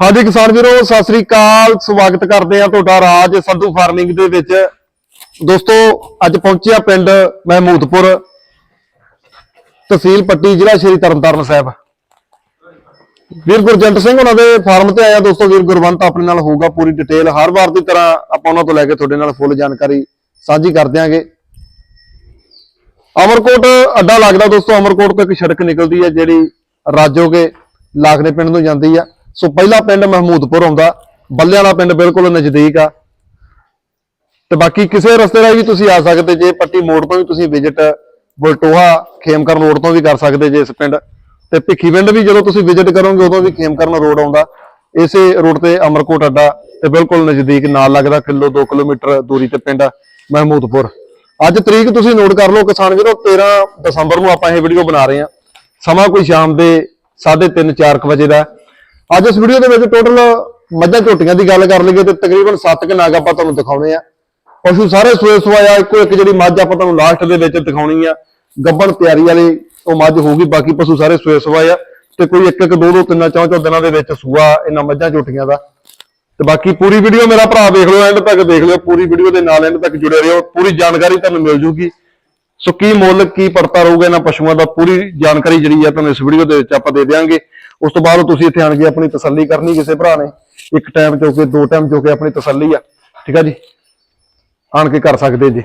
ਹਾਂਜੀ ਕਿਸਾਨ ਵੀਰੋ, ਸਤਿ ਸ੍ਰੀ ਅਕਾਲ। ਸਵਾਗਤ ਕਰਦੇ ਆ ਤੁਹਾਡਾ ਰਾਜ ਸੰਧੂ ਫਾਰਮਿੰਗ ਦੇ ਵਿੱਚ। ਦੋਸਤੋ, ਅੱਜ ਪਹੁੰਚਿਆ ਪਿੰਡ ਮਹਿਮੂਦਪੁਰ, ਤਹਿਸੀਲ ਪੱਟੀ, ਜ਼ਿਲ੍ਹਾ ਸ਼੍ਰੀ ਤਰਨਤਾਰਨ ਸਾਹਿਬ। ਵੀਰ ਗੁਰਜੰਟ ਸਿੰਘ ਉਹਨਾਂ ਦੇ ਫਾਰਮ ਤੇ ਆਇਆ ਦੋਸਤੋ, ਵੀਰ ਗੁਰਵੰਤ ਆਪਣੇ ਨਾਲ ਹੋਊਗਾ ਪੂਰੀ ਡਿਟੇਲ। ਹਰ ਵਾਰ ਦੀ ਤਰ੍ਹਾਂ ਆਪਾਂ ਉਹਨਾਂ ਤੋਂ ਲੈ ਕੇ ਤੁਹਾਡੇ ਨਾਲ ਫੁੱਲ ਜਾਣਕਾਰੀ ਸਾਂਝੀ ਕਰ ਦਿਆਂਗੇ। ਅਮਰਕੋਟ ਅੱਡਾ ਲੱਗਦਾ ਦੋਸਤੋ। ਅਮਰਕੋਟ ਤੋਂ ਇੱਕ ਸੜਕ ਨਿਕਲਦੀ ਹੈ, ਜਿਹੜੀ ਰਾਜੋਗੇ ਲਾਗਲੇ ਪਿੰਡ ਨੂੰ ਜਾਂਦੀ ਆ। ਸੋ ਪਹਿਲਾ ਪਿੰਡ ਮਹਿਮੂਦਪੁਰ ਆਉਂਦਾ ਬੱਲੇ ਵਾਲਾ ਪਿੰਡ ਬਿਲਕੁਲ ਨਜ਼ਦੀਕ ਆ। ਤੇ ਬਾਕੀ ਕਿਸੇ ਰਸਤੇ ਰਾਹੀਂ ਵੀ ਤੁਸੀਂ ਆ ਸਕਦੇ ਜੇ, ਪੱਟੀ ਮੋੜ ਤੋਂ ਵੀ ਤੁਸੀਂ ਵਿਜ਼ਿਟ ਬਲਟੋਹਾ, ਖੇਮਕਰਨ ਰੋਡ ਤੋਂ ਵੀ ਕਰ ਸਕਦੇ ਜੇ ਇਸ ਪਿੰਡ। ਤੇ ਭਿੱਖੀ ਪਿੰਡ ਵੀ ਜਦੋਂ ਤੁਸੀਂ ਵਿਜ਼ਿਟ ਕਰੋਗੇ, ਉਦੋਂ ਵੀ ਖੇਮਕਰਨ ਰੋਡ ਆਉਂਦਾ। ਇਸੇ ਰੋਡ ਤੇ ਅਮਰਕੋਟ ਅੱਡਾ ਤੇ ਬਿਲਕੁਲ ਨਜ਼ਦੀਕ, ਨਾਲ ਲੱਗਦਾ ਕਿਲੋ 2 ਕਿਲੋਮੀਟਰ ਦੂਰੀ ਤੇ ਪਿੰਡ ਮਹਿਮੂਦਪੁਰ। ਅੱਜ ਤਰੀਕ ਤੁਸੀਂ ਨੋਟ ਕਰ ਲਓ ਕਿਸਾਨ ਵੀਰੋ 13 ਦਸੰਬਰ ਨੂੰ ਆਪਾਂ ਇਹ ਵੀਡੀਓ ਬਣਾ ਰਹੇ ਹਾਂ। ਸਮਾਂ ਕੋਈ ਸ਼ਾਮ ਦੇ 3:30 4 ਵਜੇ ਦਾ। ਅੱਜ ਇਸ ਵੀਡੀਓ ਦੇ ਵਿੱਚ ਟੋਟਲ ਮੱਝਾਂ ਝੋਟੀਆਂ ਦੀ ਗੱਲ ਕਰ ਲਈਏ ਤੇ ਤਕਰੀਬਨ 7 ਕਿ ਨਾਗ ਆਪਾਂ ਤੁਹਾਨੂੰ ਦਿਖਾਉਣੇ ਆ। ਪਸ਼ੂ ਸਾਰੇ ਸੋਏ ਸਵਾਇਆ ਇੱਕੋ ਇੱਕ ਜਿਹੜੀ ਮੱਝ ਆਪਾਂ ਤੁਹਾਨੂੰ ਲਾਸਟ ਦੇ ਵਿੱਚ ਦਿਖਾਉਣੀ ਆ। ਗੱਬਣ ਤਿਆਰੀ ਵਾਲੀ ਉਹ ਮੱਝ ਹੋਊਗੀ, ਬਾਕੀ ਪਸ਼ੂ ਸਾਰੇ ਸੋਏ ਸਵਾਇਆ ਤੇ ਕੋਈ ਇੱਕ ਇੱਕ, ਦੋ ਦੋ, ਤਿੰਨਾਂ, ਚੌਂ ਚੌਂ ਦਿਨਾਂ ਦੇ ਵਿੱਚ ਸੂਆ ਇਹਨਾਂ ਮੱਝਾਂ ਝੋਟੀਆਂ ਦਾ। ਤੇ ਬਾਕੀ ਪੂਰੀ ਵੀਡੀਓ ਮੇਰਾ ਭਰਾ ਦੇਖ ਲਿਓ ਐਂਡ ਤੱਕ ਦੇਖ ਲਿਓ, ਪੂਰੀ ਵੀਡੀਓ ਦੇ ਨਾਲ ਐਂਡ ਤੱਕ ਜੁੜੇ ਰਹੋ, ਪੂਰੀ ਜਾਣਕਾਰੀ ਤੁਹਾਨੂੰ ਮਿਲ ਜੂਗੀ। ਸੋ ਕੀ ਮੁੱਲ, ਕੀ ਪੜਤਾ ਰਹੂਗਾ ਇਹਨਾਂ ਪਸ਼ੂਆਂ ਦਾ, ਪੂਰੀ ਜਾਣਕਾਰੀ ਜਿਹੜੀ ਆ ਤੁਹਾਨੂੰ ਇਸ ਵੀਡੀਓ ਦੇ ਵਿੱਚ ਆਪਾਂ ਦੇ ਦਿਆਂਗੇ। ਉਸ ਤੋਂ ਬਾਅਦ ਤੁਸੀਂ ਇੱਥੇ ਆਣ ਕੇ ਆਪਣੀ ਤਸੱਲੀ ਕਰਨੀ ਕਿਸੇ ਭਰਾ ਨੇ। ਇੱਕ ਟਾਈਮ ਚੋ ਕੇ ਦੋ ਟਾਈਮ ਚੋ ਕੇ ਆਪਣੀ ਤਸੱਲੀ ਆ। ਠੀਕ ਆ ਜੀ? ਆਣ ਕੇ ਕਰ ਸਕਦੇ ਜੀ।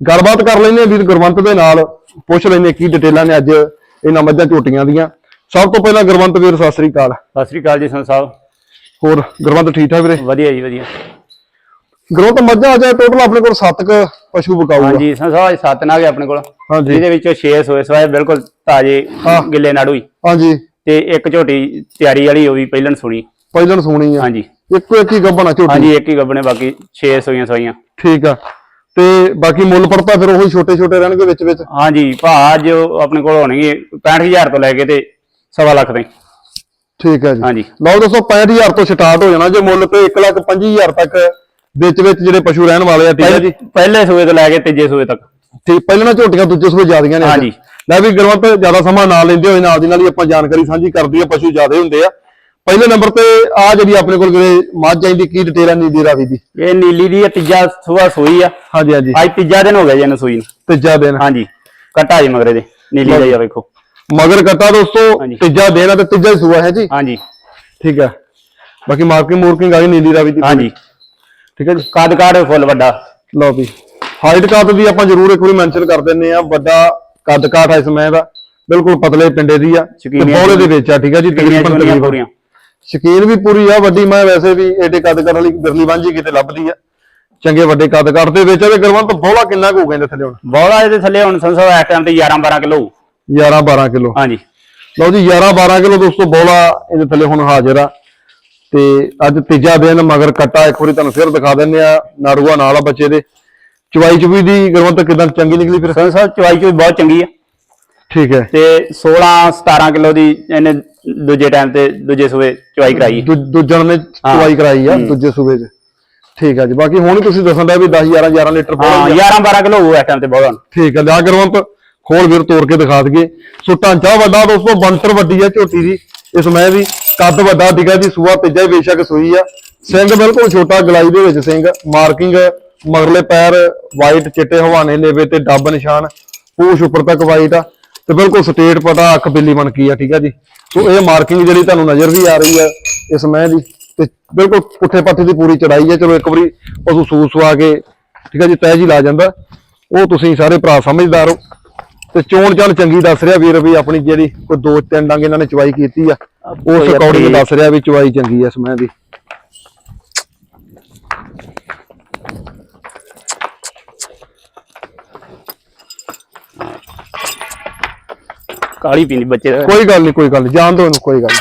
ਗੱਲਬਾਤ ਕਰ ਲੈਂਦੇ ਆ ਵੀਰ ਗੁਰਵੰਤ ਦੇ ਨਾਲ। ਪੁੱਛ ਲੈਂਦੇ ਆ ਕੀ ਡਿਟੇਲਾਂ ਨੇ ਅੱਜ। ਇਹਨਾਂ ਮੱਝਾਂ ਝੋਟੀਆਂ ਦੀਆਂ। ਸਭ ਤੋਂ ਪਹਿਲਾਂ ਗੁਰਵੰਤ ਵੀਰ ਸਤਿ ਸ੍ਰੀ ਅਕਾਲ। ਸਤਿ ਸ੍ਰੀ ਅਕਾਲ ਜੀ ਸੰਤ ਸਾਹਿਬ। ਹੋਰ ਗੁਰਵੰਤ ਠੀਕ ਠਾਕ ਵੀਰੇ? ਵਧੀਆ ਜੀ ਵਧੀਆ। ਗੁਰਵੰਤ ਮੱਝਾਂ ਅੱਜ ਟੋਟਲ ਆਪਣੇ ਕੋਲ 7 ਕ ਪਸ਼ੂ ਬਕਾਊਗਾ ਹਾਂਜੀ ਸੰਤ ਸਾਹਿਬ ਅੱਜ ਸੱਤ ਨਾਗ ਆਪਣੇ ਕੋਲ। ਜਿਹਦੇ ਵਿੱਚੋਂ 6 ਸੋਏ ਸਵਾਏ ਬਿਲਕੁਲ ਤਾਜ਼ੇ। ਗਿੱਲੇ ਨਾੜੂ ਹੀ। ਹਾਂਜੀ। ਤੇ ਇੱਕ ਝੋਟੀ ਤਿਆਰੀ ਵਾਲੀ ਉਹ ਵੀ ਪਹਿਲਣ ਸੁਣੀ। ਪਹਿਲਣ ਸੋਣੀ ਆ। ਹਾਂਜੀ। ਇੱਕੋ ਇੱਕ ਹੀ ਗੱਬਣਾ ਝੋਟੀ? ਹਾਂਜੀ ਇੱਕ ਹੀ ਗੱਬਣੇ ਬਾਕੀ 6 ਸੋਈਆਂ ਸੋਈਆਂ। ਠੀਕ ਆ। ਤੇ ਬਾਕੀ ਮੁੱਲ ਪੜਤਾ ਫਿਰ ਉਹੀ ਛੋਟੇ ਛੋਟੇ ਰਹਿਣਗੇ ਵਿੱਚ ਵਿੱਚ? ਹਾਂਜੀ ਭਾਅ ਅੱਜ ਆਪਣੇ ਕੋਲ ਹੋਣਗੇ 65000 ਤੋਂ ਲੈ ਕੇ ਤੇ ਸਵਾ ਲੱਖ ਤਾਈਂ। ਠੀਕ ਹੈ ਜੀ। ਹਾਂਜੀ। ਲਓ ਦੋਸਤੋ 65000 ਤੋਂ ਸਟਾਰਟ ਹੋ ਜਾਣਾ। ਜੇ ਮੁੱਲ ਤੇ 125000 ਤੱਕ ਵਿੱਚ ਵਿੱਚ ਜਿਹੜੇ ਪਸ਼ੂ ਰਹਿਣ ਵਾਲੇ ਆ ਠੀਕ ਹੈ ਜੀ। ਪਹਿਲੇ ਸੂਏ ਤੋਂ ਲੈ ਕੇ ਤੀਜੇ ਸੂਏ ਤੱਕ। ਠੀਕ ਪਹਿਲਾਂ ਝੋਟੀਆਂ ਦੂਜੇ ਸੂਏ ਜ਼ਿਆਦੀਆਂ ਨੇ। ਹਾਂਜੀ। ਲੈ ਵੀ ਗੁਰਵੰਤ ਜ਼ਿਆਦਾ ਸਮਾਂ ਨਾ ਲੈਂਦੇ ਹੋਏ ਨਾਲ ਦੀ ਨਾਲ ਹੀ ਆਪਾਂ ਜਾਣਕਾਰੀ ਸਾਂਝੀ ਕਰਦੀ ਆ ਪਸ਼ੂ ਜ਼ਿਆਦੇ ਹੁੰਦੇ ਆ। ਪਹਿਲੇ ਨੰਬਰ ਤੇ ਆ ਜਿਹੜੀ ਆਪਣੇ ਕੋਲ ਜਿਹੜੇ ਮੱਝ ਦੀ ਕੀ ਡਿਟੇਲ ਆ ਨੀਲੀ ਰਾਵੀ ਦੀ? ਇਹ ਨੀਲੀ ਦੀ ਤੀਜਾ ਸੂਆ ਸੂਈ ਆ। ਹਾਂਜੀ ਹਾਂਜੀ। ਅੱਜ ਤੀਜਾ ਦਿਨ ਹੋ ਗਿਆ ਜੀ ਇਹਨੂੰ ਸੂਈ ਨੂੰ। ਤੀਜਾ ਦਿਨ। ਹਾਂਜੀ ਕੱਟਾ ਜੀ ਮਗਰੇ ਦੇ ਨੀਲੀ ਦਾ ਆ ਵੇਖੋ। ਮਗਰ ਕੱਟਾ ਦੋਸਤੋ। ਤੀਜਾ ਦਿਨ ਆ ਤੇ ਤੀਜਾ ਹੀ ਸੂਆ ਹੈ ਜੀ। ਹਾਂਜੀ। ਠੀਕ ਆ। ਬਾਕੀ ਮਾਰਕਿੰਗ ਮੂਰਕਿੰਗ ਆ ਗਈ ਨੀਲੀ ਰਾਵੀ ਦੀ। ਹਾਂਜੀ। ਠੀਕ ਹੈ ਜੀ। ਕੱਦ ਕਾਠ ਫੁੱਲ ਵੱਡਾ। ਲਓ ਵੀ। ਹਾਈਟ ਕੱਦ ਦੀ ਆਪਾਂ ਜ਼ਰੂਰ ਇੱਕ ਵਾਰੀ ਮੈਂਸ਼ਨ ਕਰ ਦਿੰਨੇ ਆ ਵੱਡਾ ਕੱਦ ਕਾਠ ਆ ਇਸ ਮੈਂ ਦਾ ਬਿਲਕੁਲ ਪਤਲੇ ਪਿੰਡੇ ਦੀ ਆ ਤੇ ਸ਼ੌਕੀਨੀਆਂ ਬੌਲੇ ਦੇ ਵਿੱਚ ਆ ਠੀਕ ਆ ਜੀ ਕਿੰਨੀਆਂ ਤਕਰੀਬਨ ਚੋਣੀਆਂ ਪੂਰੀਆਂ। ਸ਼ਕੀਨ ਵੀ ਪੂਰੀ ਆ ਵੱਡੀ ਮੈਂ ਵੈਸੇ ਵੀ ਏਡੇ ਕੱਦ ਕਰਨ ਵਾਲੀ ਬਿਰਲੀ ਵਾਂਝੀ ਕਿਤੇ ਲੱਭਦੀ ਆ। ਚੰਗੇ ਵੱਡੇ ਕੱਦ ਕੱਟ ਦੇ ਵਿੱਚ ਇਹਦੇ ਗਰਵੰਤ ਬੋਲਾ ਕਿੰਨਾ ਕੁ ਹੋਊਗਾ ਇਹਦੇ ਥੱਲੇ ਹੁਣ? ਬੋਲਾ ਇਹਦੇ ਥੱਲੇ ਹੁਣ ਸੰਸੋ ਇਸ ਟਾਈਮ ਤੇ 11 12 ਕਿਲੋ। 11 12 ਕਿਲੋ। ਹਾਂਜੀ। ਲਓ ਜੀ 11 12 ਕਿਲੋ ਦੋਸਤੋ ਬੋਲਾ ਇਹਦੇ ਥੱਲੇ ਹੁਣ ਹਾਜ਼ਰ ਆ। ਤੇ ਅੱਜ ਤੀਜਾ ਦਿਨ ਮਗਰ ਕੱਟਾ ਇੱਕ ਵਾਰੀ ਤੁਹਾਨੂੰ ਫਿਰ ਦਿਖਾ ਦਿੰਨੇ ਆ ਨਾੜੂਆ ਨਾਲ ਆ ਬੱਚੇ ਦੇ। ਚਵਾਈ ਚੁਬੀ ਦੀ ਗਰਵੰਤ ਕਿਦਾਂ ਚੰਗੀ ਨਿਕਲੀ ਫਿਰ? ਸੰਸੋ ਚਵਾਈ ਚੋਈ ਬਹੁਤ ਚੰਗੀ ਆ। ਠੀਕ ਹੈ। ਤੇ 16 17 ਕਿਲੋ ਦੀ ਇਹਨੇ ਦੂਜੇ ਟਾਈਮ ਤੇ ਦੂਜੇ ਸੂਏ ਚਵਾਈ ਕਰਾਈ ਦੂ- ਦੂਜਣ ਨੇ ਚਵਾਈ ਕਰਾਈ ਆ ਦੂਜੇ ਸੂਬੇ 'ਚ। ਠੀਕ ਆ ਜੀ। ਬਾਕੀ ਹੁਣ ਤੁਸੀਂ ਦੱਸਣ ਦਾ ਵੀ 10 11 11 ਲੀਟਰ ਹਾਂ ਬੋਲਾ 11 12 ਕਿਲੋ ਹੋਊ ਇਸ ਟਾਈਮ ਤੇ ਬੋਲਾ ਠੀਕ ਆ। ਲਿਆ ਗਰਵੰਤ ਖੋਲ ਵੀਰ ਤੋੜ ਕੇ ਦਿਖਾ ਦਈਏ। ਸੋ ਢਾਂਚਾ ਵੱਡਾ ਦੋਸਤੋ ਬੰਤਰ ਵੱਡੀ ਆ ਝੋਟੀ ਦੀ। ਇਸ ਮੈਂ ਵੀ ਕੱਦ ਵੱਡਾ ਡਿਗਾ ਜੀ ਸੂਆ ਤੀਜਾ ਹੀ ਬੇਸ਼ੱਕ ਸੂਈ ਆ। ਸਿੰਘ ਬਿਲਕੁਲ ਛੋਟਾ ਗਲਾਈ ਦੇ ਵਿੱਚ ਸਿੰਘ। ਮਾਰਕਿੰਗ ਮਗਰਲੇ ਪੈਰ ਵਾਈਟ ਚਿੱਟੇ ਹਵਾਨੇ ਲੇਵੇ ਤੇ ਡੱਬ ਨਿਸ਼ਾਨ ਪੂਛ ਉੱਪਰ ਤੱਕ ਵਾਈਟ ਆ ਤੇ ਬਿਲਕੁਲ ਸਟੇਟ ਪਟਾ ਅੱਖ ਬਿੱਲੀ ਬਣ ਕੀ ਆ ਠੀਕ ਆ ਜੀ। ਸੋ ਇਹ ਮਾਰਕਿੰਗ ਜਿਹੜੀ ਤੁਹਾਨੂੰ ਨਜ਼ਰ ਵੀ ਆ ਰਹੀ ਆ ਇਸ ਮੈਂ ਦੀ ਤੇ ਬਿਲਕੁਲ ਪੁੱਠੇ ਪੱਠੇ ਦੀ ਪੂਰੀ ਚੜਾਈ ਆ। ਚਲੋ ਇੱਕ ਵਾਰੀ ਪਸ਼ੂ ਸੂ ਸਵਾ ਕੇ ਠੀਕ ਆ ਜੀ ਤਹਿ ਜੀ ਲਾ ਜਾਂਦਾ। ਉਹ ਤੁਸੀਂ ਸਾਰੇ ਭਰਾ ਸਮਝਦਾਰ ਹੋ। ਤੇ ਚੋਣ ਚਾਣ ਚੰਗੀ ਦੱਸ ਰਿਹਾ ਵੀਰ ਵੀ ਆਪਣੀ ਜਿਹੜੀ ਕੋਈ ਦੋ ਤਿੰਨ ਡੰਗ ਇਹਨਾਂ ਨੇ ਚਵਾਈ ਕੀਤੀ ਆ। ਉਸ ਅਕੋਰਡਿੰਗ ਦੱਸ ਰਿਹਾ ਵੀ ਚਵਾਈ ਚੰਗੀ ਆ ਇਸ ਮੈਂ ਦੀ। ਕਾਲੀ ਪੀਂਦੀ ਬੱਚੇ ਦਾ। ਕੋਈ ਗੱਲ ਨਹੀਂ ਕੋਈ ਗੱਲ ਨੀ ਜਾਣ ਦੋ ਇਹਨੂੰ ਕੋਈ ਗੱਲ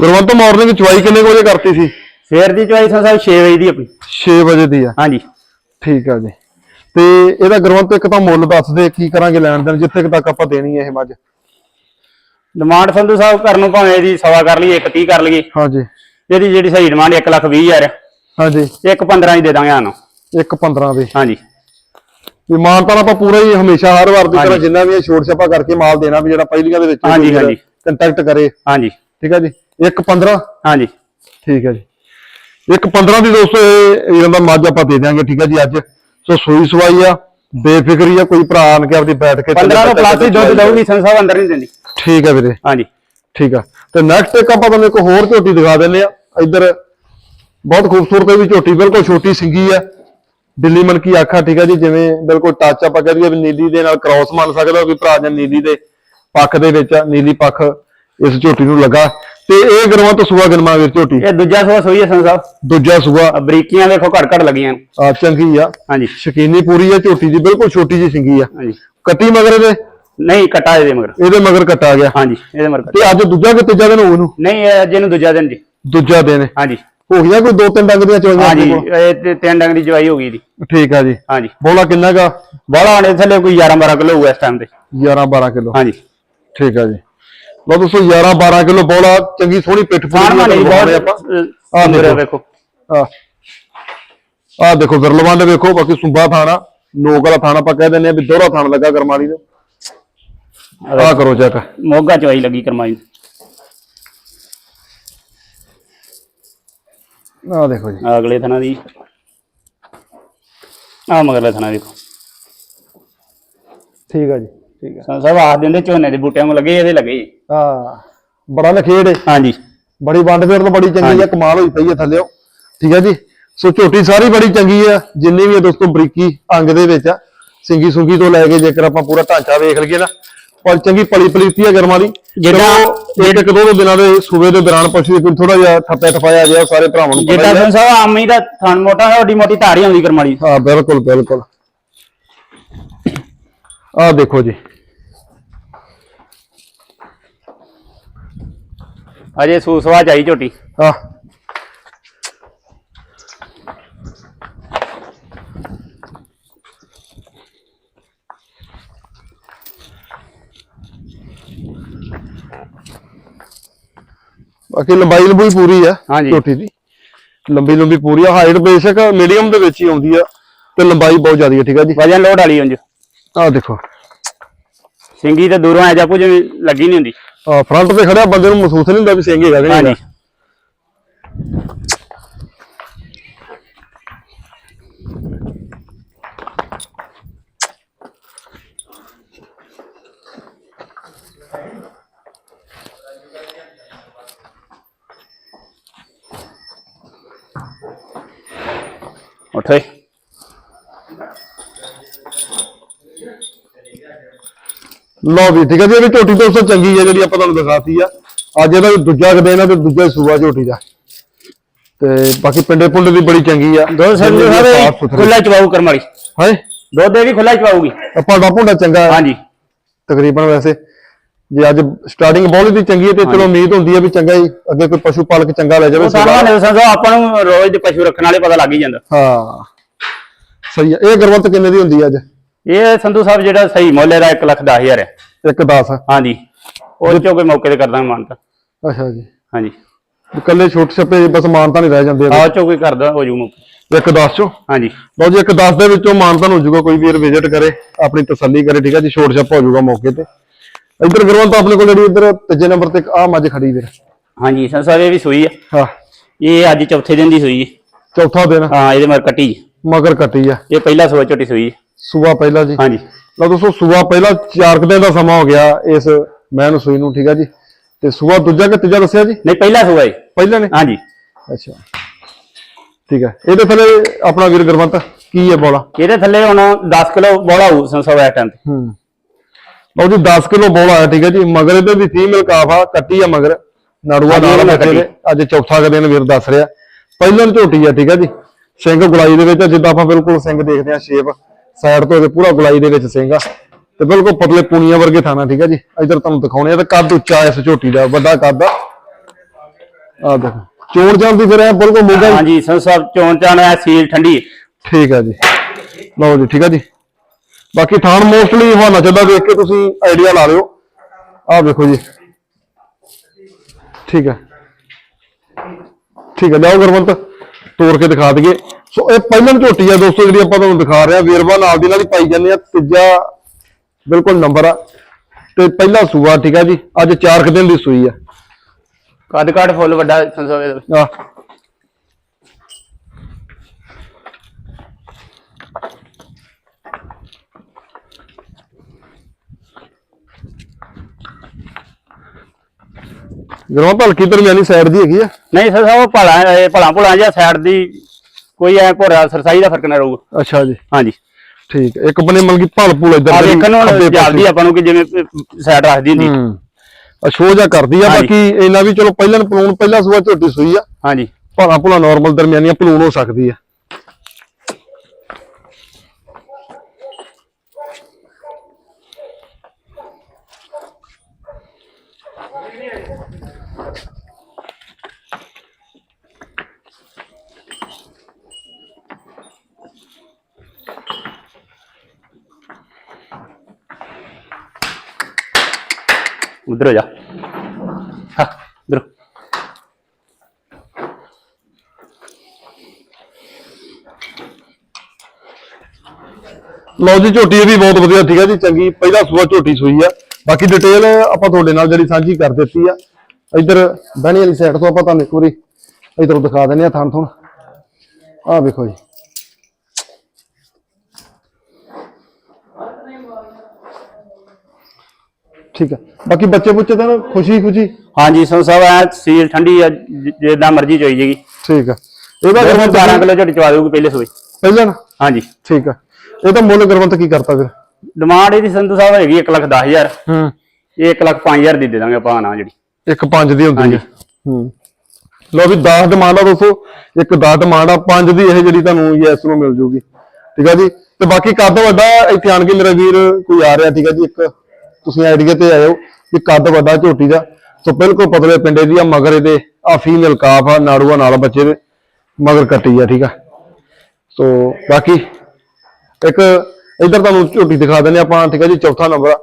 ਗੁਰਵੰਤ ਮਾਰਨਿੰਗ ਚਵਾਈ ਕਿੰਨੇ ਕੁ ਵਜੇ ਕਰਤੀ ਸੀ? ਸਵੇਰ ਦੀ ਚਵਾਈ ਸੰਸੋ 6 ਵਜੇ ਦੀ ਆਪਣੀ। 6 ਵਜੇ ਦੀ ਆ? ਹਾਂਜੀ। ਠੀਕ ਆ ਜੀ। ਤੇ ਇਹਦਾ ਗੁਰਵੰਤ ਇੱਕ ਤਾਂ ਮੁੱਲ ਦੱਸ ਦੇ ਕੀ ਕਰਾਂਗੇ ਲੈਣ ਦੇਣ ਜਿੱਥੇ ਕੁ ਤੱਕ ਆਪਾਂ ਦੇਣੀ ਹੈ ਇਹ ਮੱਝ। ਡਿਮਾਂਡ ਸੰਧੂ ਸਾਹਿਬ ਕਰਨ ਨੂੰ ਭਾਵੇਂ ਇਹਦੀ ਸਵਾ ਕਰ ਲਈਏ 31 ਕਰ ਲਈਏ ਹਾਂਜੀ। ਇਹਦੀ ਜਿਹੜੀ ਸਹੀ ਡਿਮਾਂਡ 1 ਲੱਖ 20 ਹਜ਼ਾਰ ਹਾਂਜੀ। ਇੱਕ 15 ਹੀ ਦੇ ਦਾਂਗੇ ਸਾਨੂੰ। ਇੱਕ 15 ਦੇ। ਹਾਂਜੀ। ਵੀ ਮਾਨਤਾਨ ਆਪਾਂ ਪੂਰਾ ਹੀ ਹਮੇਸ਼ਾ ਹਰ ਵਾਰ ਦੀ ਤਰ੍ਹਾਂ। ਜਿੰਨਾ ਵੀ ਛੋਟ ਛਾਪਾ ਕਰਕੇ ਮਾਲ ਦੇਣਾ ਵੀ ਜਿਹੜਾ ਪਹਿਲੀਆਂ ਦੇ ਵਿੱਚ ਹਾਂਜੀ, ਹਾਂਜੀ। ਕੰਟੈਕਟ ਕਰੇ। ਹਾਂਜੀ। ਠੀਕ ਹੈ ਜੀ? ਇੱਕ 15 ਹਾਂਜੀ। ਠੀਕ ਹੈ ਜੀ। ਇੱਕ 15 ਦੀ ਦੋਸਤੋ ਇਹ ਇਹਨਾਂ ਦਾ ਮੱਝ ਆਪਾਂ ਦੇ ਦਿਆਂਗੇ ਠੀਕ ਹੈ ਜੀ ਅੱਜ। ਸੋ ਸੂਈ ਸਵਾਈ ਆ ਬੇਫਿਕਰੀ ਆ ਕੋਈ ਭਰਾ ਆਣ ਕੇ ਆਪਦੀ ਬੈਠ ਕੇ 15 ਤੋਂ ਪਲੱਸ ਦੁੱਧ ਦਊਗੀ ਸੰਸਾਰ ਅੰਦਰ ਨਹੀਂ ਦਿੰਦੀ। ਠੀਕ ਹੈ ਵੀਰੇ। ਹਾਂਜੀ। ਠੀਕ ਆ। ਤੇ ਨੈਕਸਟ ਇੱਕ ਆਪਾਂ ਤੁਹਾਨੂੰ ਇੱਕ ਹੋਰ ਝੋਟੀ ਦਿਖਾ ਦਿੰਨੇ ਆ। ਇੱਧਰ ਬਹੁਤ ਖੂਬਸੂਰਤ ਇਹ ਵੀ ਝੋਟੀ ਬਿਲਕੁਲ ਛੋਟੀ ਸਿੰਗੀ ਆ। ਦਿੱਲੀ ਮਨਕੀ ਆਖਾ ਠੀਕ ਆ ਜੀ ਜਿਵੇਂ ਬਿਲਕੁਲ ਟੱਚ ਆਪਾਂ ਕਹਿ ਦਈਏ ਵੀ ਨੀਲੀ ਦੇ ਨਾਲ ਕ੍ਰਾਸ ਮੰਨ ਸਕਦਾ ਵੀ ਭਰਾ ਜਾਂ ਨੀਲੀ ਦੇ ਪੱਖ ਦੇ ਵਿੱਚ ਨੀਲੀ ਪੱਖ ਇਸ ਝੋਟੀ ਨੂੰ ਲੱਗਾ। ਤੇ ਇਹ ਗਰਮਾ ਤੋਂ ਸੂਆ ਗਰਮਾ ਵੀਰ ਝੋਟੀ। ਇਹ ਦੂਜਾ ਸੂਆ ਸੋਈ ਹੈ ਸੰਸਾਰ ਦੂਜਾ ਸੂਆ। ਬਰੀਕੀਆਂ ਵੇਖੋ ਘੜ ਘੜ ਲੱਗੀਆਂ ਆ, ਚੰਗੀ ਆ। ਹਾਂਜੀ। ਸ਼ਕੀਨੀ ਪੂਰੀ ਆ ਝੋਟੀ ਦੀ ਬਿਲਕੁਲ ਛੋਟੀ ਜੀ ਸਿੰਗੀ ਆ। ਹਾਂਜੀ। ਕੱਟੀ ਮਗਰ ਇਹਦੇ ਨਹੀਂ ਕਟਾ ਇਹਦੇ ਮਗਰ। ਇਹਦੇ ਮਗਰ ਕੱਟਾ ਗਿਆ। ਹਾਂਜੀ ਇਹਦੇ ਮਗਰ ਕੱਟਾ। ਤੇ ਅੱਜ ਦੂਜਾ ਕਿ ਤੀਜਾ ਦਿਨ ਹੋਊ ਇਹਨੂੰ? ਨਹੀਂ ਇਹ ਅੱਜ ਇਹਨੂੰ ਦੂਜਾ ਦਿਨ ਜੀ। ਦੂਜਾ ਦਿਨ। ਹਾਂਜੀ। ਹੋ ਗਿਆ ਕੋਈ ਦੋ ਤਿੰਨ ਡੰਗ ਦੀਆਂ ਚੋਈਆਂ ਹਾਂਜੀ ਇਹ ਤੇ ਤਿੰਨ ਡੰਗ ਦੀ ਜਵਾਈ ਹੋ ਗਈ ਦੀ? ਠੀਕ ਆ ਜੀ। ਹਾਂਜੀ। ਬੋਲਾ ਕਿੰਨਾ ਗਾ ਬਾਹਲਾ ਆਣੇ ਥੱਲੇ ਕੋਈ 11 12 ਕਿਲੋ ਹੋਊਗਾ ਇਸ ਟਾਈਮ ਤੇ। 11 12 ਕਿਲੋ। ਹਾਂਜੀ। ਠੀਕ ਆ ਜੀ। ਲਓ ਦੋਸਤੋ 11 12 ਕਿਲੋ ਬੋਲਾ ਚੰਗੀ ਸੋਹਣੀ ਪਿੱਠ ਪੂਰੀ ਵਾਲੇ ਬਹੁਤ ਆਹ ਦੇਖੋ। ਵੇਖੋ। ਆ ਆ ਦੇਖੋ ਵਿਰਲਵੰਡ ਵੇਖੋ ਬਾਕੀ ਸੁੰਬਾ ਥਾਣਾ ਨੋਕ ਵਾਲਾ ਥਾਣਾ ਆਪਾਂ ਕਹਿ ਦਿੰਦੇ ਆ ਵੀ ਦੋਹਰਾ ਥਾਣ ਲੱਗਾ ਕਰਮਾਲੀ ਨੂੰ ਆ ਕਰੋ ਚੈੱਕ ਮੋਗਾ ਚਵਾਈ ਲੱਗੀ ਕਰਮਾਈ ਆ ਦੇਖੋ ਜੀ। ਆਹ ਅਗਲੇ ਥਣਾ ਦੀ। ਆ ਮਗਰਲੇ ਥਣਾ ਵੇਖੋ ਠੀਕ ਆ ਜੀ ਠੀਕ ਸਾ- ਸਭ ਆਖ ਦਿੰਦੇ ਝੋਨੇ ਦੇ ਬੂਟਿਆਂ ਨੂੰ ਲੱਗੇ ਇਹਦੇ ਲੱਗੇ। ਆ ਆ ਬੜਾ ਨਖੇੜ ਏ। ਹਾਂਜੀ। ਬੜੀ ਵੰਡ ਫੇਰ ਤੋਂ ਬੜੀ ਚੰਗੀ ਆ। ਕਮਾਲ ਹੋਈ ਪਈ ਆ ਥੱਲਿਓ। ਠੀਕ ਆ ਜੀ? ਸੋ ਝੋਟੀ ਸਾਰੀ ਬੜੀ ਚੰਗੀ ਆ ਜਿੰਨੀ ਵੀ ਆ ਦੋਸਤੋ ਬਰੀਕੀ ਅੰਗ ਦੇ ਵਿੱਚ ਆ। ਸਿੰਗੀ ਸੁੰਗੀ ਤੋਂ ਲੈ ਕੇ ਜੇਕਰ ਆਪਾਂ ਪੂਰਾ ਢਾਂਚਾ ਵੇਖ ਲਈਏ ਨਾ ਪਰ ਚੰਗੀ ਪਲੀ ਪਲੀਤੀ ਆ ਗਰਮਾਂ ਦੀ। ਜਿੱਦਾਂ- ਇੱਕ ਇੱਕ ਦੋ ਦੋ ਦਿਨਾਂ ਦੇ ਸੂਬੇ ਦੇ ਦੌਰਾਨ ਪਸ਼ੂ ਕੋਈ ਥੋੜਾ ਜਿਹਾ ਥੱਪਿਆ ਥਪਾਇਆ ਜਿਹਾ ਸਾਰੇ ਭਰਾਵਾਂ ਨੂੰ ਜਿੱਦਾਂ ਹੀ। ਤੁਹਾਨੂੰ ਸਭ ਆਮੀ ਦਾ ਥਣ ਮੋਟਾ ਹੈ ਓਡੀ ਮੋਟੀ ਧਾਰੀ ਆਉਂਦੀ ਕਰਮਾਲੀ ਹਾਂ ਬਿਲਕੁਲ ਬਿਲਕੁਲ। ਆ ਦੇਖੋ ਜੀ। ਅਜੇ ਸੂਸਵਾ ਚਾਈ ਝੋਟੀ। ਆ ਬਾਕੀ ਲੰਬਾਈ ਲੰਬੂਈ ਪੂਰੀ ਆ ਹਾਂਜੀ। ਝੋਟੀ ਦੀ। ਲੰਬੀ ਲੰਬੀ ਪੂਰੀ ਆ ਹਾਈਟ ਬੇਸ਼ੱਕ ਮੀਡੀਅਮ ਦੇ ਵਿੱਚ ਹੀ ਆਉਂਦੀ ਆ ਤੇ ਲੰਬਾਈ ਬਹੁਤ ਜ਼ਿਆਦੀ ਹੈ ਠੀਕ ਆ ਜੀ? ਵਜਨ ਲੋਡ ਵਾਲੀ ਉਂਝ ਆ ਦੇਖੋ। ਸਿੰਗੀ ਤੇ ਦੂਰੋਂ ਐ ਜਾ ਕੁਝ ਵੀ ਲੱਗੀ ਨਹੀਂ ਹੁੰਦੀ। ਆ ਫਰੰਟ ਤੇ ਖੜਿਆ ਬੰਦੇ ਨੂੰ ਮਹਿਸੂਸ ਨਹੀਂ ਹੁੰਦਾ ਵੀ ਸਿੰਘ ਹੈਗਾ ਕਿ ਨਹੀਂ ਹਾਂਜੀ। ਉੱਠੇ ਲਓ ਵੀ ਠੀਕ ਹੈ ਜੀ ਇਹ ਵੀ ਝੋਟੀ ਦੋਸਤੋ ਚੰਗੀ ਹੈ ਜਿਹੜੀ ਆਪਾਂ ਤੁਹਾਨੂੰ ਦਿਖਾਤੀ ਆ। ਅੱਜ ਇਹਦਾ ਦੂਜਾ ਕਦੇ ਨਾ ਤੇ ਦੂਜਾ ਸੂਆ ਝੋਟੀ ਦਾ। ਤੇ ਬਾਕੀ ਪਿੰਡੇ ਪੁੰਡੇ ਦੀ ਬੜੀ ਚੰਗੀ ਆ। ਦੋ ਸੰਜੂ ਸਾਹਿਬ। ਖੁੱਲਾ ਚਵਾਉ ਕਰਮਾਲੀ ਹੈ? ਦੁੱਧ ਇਹ ਵੀ ਖੁੱਲਾ ਚਵਾਉਗੀ ਭਾਂਡਾ ਭੁੰਡਾ ਚੰਗਾ। ਹੈ ਹਾਂਜੀ। ਤਕਰੀਬਨ ਵੈਸੇ ਜੇ ਅੱਜ ਸਟਾਰਟਿੰਗ ਬੋਲੀ ਦੀ ਚੰਗੀ ਹੈ ਤੇ ਚਲੋ ਉਮੀਦ ਹੁੰਦੀ ਹੈ ਵੀ ਚੰਗਾ ਹੀ ਅੱਗੇ ਕੋਈ ਪਸ਼ੂ ਪਾਲਕ ਚੰਗਾ ਲੈ ਜਾਵੇ ਸਾਰਾ ਨੇ ਸੰਸੋ ਆਪਾਂ ਨੂੰ ਰੋਜ਼ ਦੇ ਪਸ਼ੂ ਰੱਖਣ ਵਾਲੇ ਪਤਾ ਲੱਗ ਹੀ ਜਾਂਦਾ। ਹਾਂ। ਸਹੀ ਹੈ। ਇਹ ਗਰਵੰਤ ਕਿੰਨੇ ਦੀ ਹੁੰਦੀ ਹੈ ਅੱਜ? ਇਹ ਸੰਧੂ ਸਾਹਿਬ ਜਿਹੜਾ ਸਹੀ ਮੁੱਲ ਇਹਦਾ 1 ਲੱਖ 10 ਹਜ਼ਾਰ ਹੈ। ਇੱਕ 10 ਹਾਂਜੀ। ਉਹ ਚੋਂ ਕੋਈ ਮੌਕੇ ਤੇ ਕਰਦਾ ਮਾਨਤਾ। ਅੱਛਾ ਜੀ। ਹਾਂਜੀ। ਇਕੱਲੇ ਛੋਟੇ ਛੱਪੇ ਬਸ ਮਾਨਤਾ ਨਹੀਂ ਰਹਿ ਜਾਂਦੇ। ਆਹ ਚੋਂ ਕੋਈ ਕਰਦਾ ਹੋ ਜੂ ਮੌਕੇ। ਇੱਕ 10 ਚੋਂ? ਹਾਂਜੀ। ਲਓ ਜੀ ਇੱਕ 10 ਦੇ ਵਿੱਚੋਂ ਮਾਨਤਨ ਹੋ ਜਾਊਗਾ ਕੋਈ ਵੀਰ ਵਿਜ਼ਿਟ ਕਰੇ ਆਪਣੀ ਤਸੱਲੀ ਕਰੇ ਠੀਕ ਹੈ ਜੀ ਛੋਟ ਛੱਪ ਹੋ ਜਾਊਗਾ ਮੌਕੇ ਤੇ। ਇੱਧਰ ਗੁਰਵੰਤ ਆਪਣੇ ਕੋਲ ਜਿਹੜੀ ਇੱਧਰ ਤੀਜੇ ਨੰਬਰ ਤੇ ਆਹ ਮੱਝ ਖੜੀ ਵੀਰ। ਹਾਂਜੀ ਸਾਹਿਬ ਇਹ ਵੀ ਸੂਈ ਹੈ ਹਾਂ। ਇਹ ਅੱਜ ਚੌਥੇ ਦਿਨ ਦੀ ਸੂਈ ਹੈ ਚੌਥਾ ਦਿਨ। ਹਾਂ ਇਹਦੇ ਮਰ ਕੱਟੀ। ਮਗਰ ਕੱਟੀ ਆ। ਇਹ ਪਹਿਲਾ ਸੂਆ ਝੋਟੀ ਸੂਈ ਹੈ ਸੂਆ ਪਹਿਲਾ ਜੀ। ਹਾਂਜੀ। ਲਓ ਦੋਸਤੋ ਸੂਆ ਪਹਿਲਾ ਚਾਰ ਕੁ ਦਿਨ ਦਾ ਸਮਾਂ ਹੋ ਗਿਆ ਇਸ ਮੈਂ ਨੂੰ ਸੂਈ ਨੂੰ ਠੀਕ ਹੈ ਜੀ? ਤੇ ਸੂਆ ਦੂਜਾ ਕਿ ਤੀਜਾ ਦੱਸਿਆ ਜੀ? ਨਹੀਂ ਪਹਿਲਾ ਸੂਆ ਹੈ ਪਹਿਲਾ ਨੇ? ਹਾਂਜੀ। ਅੱਛਾ। ਠੀਕ ਹੈ ਇਹਦੇ ਥੱਲੇ ਆਪਣਾ ਵੀਰ ਗੁਰਵੰਤ ਕੀ ਹੈ ਬੋਲਾ? ਇਹਦੇ ਥੱਲੇ ਹੁਣ 10 ਕਿਲੋ ਬੋਲਾ ਹੋਊ ਟਾਈਮ ਤੇ। ਹੂੰ। ਲਓ ਜੀ 10 ਕਿਲੋ ਬੋਲਾ ਹੈ ਠੀਕ ਹੈ ਜੀ। ਮਗਰ ਇਹਦੇ ਦੀ ਫੀਮੇਲ ਕਾਫ ਆ ਕੱਟੀ ਆ ਮਗਰ। ਨੜੂਆ ਨਾਲ ਕੱਟੀ। ਦੇ ਅੱਜ ਚੌਥਾ ਕੁ ਦਿਨ ਵੀਰ ਦੱਸ ਰਿਹਾ। ਪਹਿਲਾਂ ਝੋਟੀ ਆ ਠੀਕ ਹੈ ਜੀ। ਸਿੰਘ ਗੁਲਾਈ ਦੇ ਵਿੱਚ ਜਿੱਦਾਂ ਆਪਾਂ ਬਿਲਕੁਲ ਸਿੰਘ ਦੇਖਦੇ ਆ ਸ਼ੇਪ ਸਾਈਡ ਤੋਂ ਇਹਦੇ ਪੂਰਾ ਗੁਲਾਈ ਦੇ ਵਿੱਚ ਸਿੰਘ ਆ। ਤੇ ਬਿਲਕੁਲ ਪਤਲੇ ਪੂਣੀਆਂ ਵਰਗੇ ਥਾਣਾ ਠੀਕ ਹੈ ਜੀ। ਇੱਧਰ ਤੁਹਾਨੂੰ ਦਿਖਾਉਣੇ ਆ ਤੇ ਕੱਦ ਉੱਚਾ ਇਸ ਝੋਟੀ ਦਾ ਵੱਡਾ ਕੱਦ ਆ। ਆ ਦੇਖੋ। ਚੋਣ ਜਾਂਦੀ ਫਿਰ ਐ ਬਿਲਕੁਲ ਮੋਗਾ ਹਾਂਜੀ ਸੰਧੂ ਸਾਹਿਬ ਚੋਣ ਚਾਣ ਹੈ ਸੀਲ ਠੰਡੀ। ਠੀਕ ਆ ਜੀ। ਲਓ ਜੀ ਠੀਕ ਆ ਜੀ। ਬਾਕੀ ਥਾਣ ਮੋਸਟਲੀ ਹਵਾਨਾ ਚੱਦਾ ਵੇਖ ਕੇ ਤੁਸੀਂ ਆਈਡੀਆ ਲਾ ਲਿਓ। ਆਹ ਵੇਖੋ ਜੀ। ਠੀਕ ਹੈ। ਠੀਕ ਹੈ ਲਿਆਓ ਗੁਰਵੰਤ ਤੋੜ ਕੇ ਦਿਖਾ ਦਈਏ। ਸੋ ਇਹ ਪਹਿਲਾਂ ਝੋਟੀ ਆ ਦੋਸਤੋ ਜਿਹੜੀ ਆਪਾਂ ਤੁਹਾਨੂੰ ਦਿਖਾ ਰਹੇ ਆ ਵੇਰਵਾ ਨਾਲ ਦੀ ਨਾਲ ਹੀ ਪਾਈ ਜਾਂਦੇ ਆ ਤੀਜਾ ਬਿਲਕੁਲ ਨੰਬਰ ਆ। ਤੇ ਪਹਿਲਾ ਸੂਆ ਠੀਕ ਆ ਜੀ। ਅੱਜ 4 ਦਿਨ ਦੀ ਸੂਈ ਆ। ਕੱਦ ਕਾਠ ਫੁੱਲ ਵੱਡਾ ਸੰਧੂ ਸਾਹਿਬ ਜਦੋਂ ਭਲਕੀ ਦਰਮਿਆਨੀ ਸਾਈਡ ਦੀ ਹੈਗੀ ਆ। ਨਹੀਂ ਸੰਧੂ ਸਾਹਿਬ ਉਹ ਭਲਾ ਇਹ ਭਲਾ ਭੁਲਾ ਜਿਹਾ ਸਾਈਡ ਦੀ ਕੋਈ ਐ ਭੋਰਾ ਸਰਸਾਈ ਦਾ ਫ਼ਰਕ ਨਾ ਰਹੂਗਾ ਅੱਛਾ ਜੀ। ਹਾਂਜੀ। ਠੀਕ ਹੈ। ਇੱਕ ਬਨੇ ਮਲਕੀ ਭਲ ਭੂਲ ਇੱਧਰ ਆ ਦੀ ਦੇਖਣ ਨੂੰ। ਜਾਪਦੀ ਆਪਾਂ ਨੂੰ ਕਿ ਜਿਵੇਂ ਸਾਈਡ ਰੱਖਦੀ ਹੁੰਦੀ। ਹੂੰ। ਅਸ਼ੋ ਜਾ ਕਰਦੀ ਆ। ਬਾਕੀ ਇਹਨਾਂ ਵੀ ਚਲੋ ਪਹਿਲਾਂ ਪਲੂਣ ਪਹਿਲਾ ਸੂਆ ਝੋਟੀ ਸੂਈ ਆ। ਹਾਂਜੀ। ਭਾਲਾ ਭੁਲਾ ਨਾਰਮਲ ਦਰਮਿਆਨੀਆਂ ਪਲੂਣ ਹੋ ਸਕਦੀ ਆ। ਉਧਰ ਜਾ। ਹਾਂ, ਉਧਰ। ਲਓ ਜੀ, ਝੋਟੀ ਇਹ ਵੀ ਬਹੁਤ ਵਧੀਆ ਠੀਕ ਹੈ ਜੀ, ਚੰਗੀ। ਪਹਿਲਾ ਸੂਆ ਝੋਟੀ ਸੂਈ ਆ। ਬਾਕੀ ਡਿਟੇਲ ਆਪਾਂ ਤੁਹਾਡੇ ਨਾਲ ਜਿਹੜੀ ਸਾਂਝੀ ਕਰ ਦਿੱਤੀ ਆ। ਇੱਧਰ ਬਹਿਣੀ ਵਾਲੀ ਸਾਈਡ ਤੋਂ ਆਪਾਂ ਤੁਹਾਨੂੰ ਇੱਕ ਵਾਰੀ ਇੱਧਰੋਂ ਦਿਖਾ ਦਿੰਦੇ ਆ ਥਣ ਥਣ ਆਹ ਵੇਖੋ ਜੀ। ਠੀਕ ਹੈ ਬਾਕੀ ਬੱਚੇ ਬੁੱਚੇ ਤਾਂ ਨਾ ਖੁਸ਼ੀ ਖੁਸ਼ੀ। ਹਾਂਜੀ ਸੰਧੂ ਸਾਹਿਬ ਐ ਸੀਲ ਠੰਡੀ ਆ ਜ- ਜਿੱਦਾਂ ਮਰਜ਼ੀ ਚੋਈ ਜੇਗੀ ਠੀਕ ਆ। ਇਹਦਾ ਇਹ ਗੁਰਵੰਤ 12 ਕਿਲੋ ਝੋਟੀ ਚਵਾ ਦੇਊਗੀ ਪਹਿਲੇ ਸੂਏ। ਪਹਿਲਾਂ ਨਾ? ਹਾਂਜੀ। ਠੀਕ ਆ। ਇਹ ਤਾਂ ਮੁੱਲ ਗੁਰਵੰਤ ਕੀ ਕਰਤਾ ਫਿਰ? ਡਿਮਾਂਡ ਇਹਦੀ ਸੰਧੂ ਸਾਹਿਬ ਹੈਗੀ 1 ਲੱਖ 10000 ਹੂੰ। ਇਹ 1 ਲੱਖ 5000 ਦੀ ਦੇ ਦਾਂਗੇ ਆਪਾਂ ਨਾ ਜਿਹੜੀ। ਇੱਕ ਪੰਜ ਦੀ ਹੁੰਦੀ। ਹੈ। ਹੂੰ। ਲਓ ਵੀ 10 ਡਿਮਾਂਡ ਆ ਦੋਸਤੋ। ਇੱਕ 10 ਡਿਮਾਂਡ ਆ ਪੰਜ ਦੀ ਇਹ ਜਿਹੜੀ ਤੁਹਾਨੂੰ ਯੈਸ ਨੂੰ ਮਿਲ ਜੂਗੀ। ਠੀਕ ਆ ਜੀ। ਤੇ ਬਾਕੀ ਕੱਦ ਵੱਡਾ ਇੱਥੇ ਆਣ ਕੇ ਮੇਰਾ ਵੀਰ ਕੋਈ ਆ ਰਿਹਾ ਠੀਕ ਆ ਜੀ ਇੱਕ ਤੁਸੀਂ ਆਈਡੀਆ ਤੇ ਆਇਓ ਕਿ ਕੱਦ ਵੱਡਾ ਝੋਟੀ ਦਾ। ਸੋ ਬਿਲਕੁਲ ਪਤਲੇ ਪਿੰਡੇ ਦੀ ਆ ਮਗਰ ਇਹਦੇ ਆ ਫੀਮੇਲ ਕਾਫ ਆ ਨਾੜੂਆ ਨਾਲ ਬੱਚੇ ਦੇ ਮਗਰ ਕੱਟੀ ਆ ਠੀਕ ਆ। ਸੋ ਬਾਕੀ ਇੱਕ ਇੱਧਰ ਤੁਹਾਨੂੰ ਝੋਟੀ ਦਿਖਾ ਦਿੰਦੇ ਆਪਾਂ ਠੀਕ ਆ ਜੀ ਚੌਥਾ ਨੰਬਰ ਆ।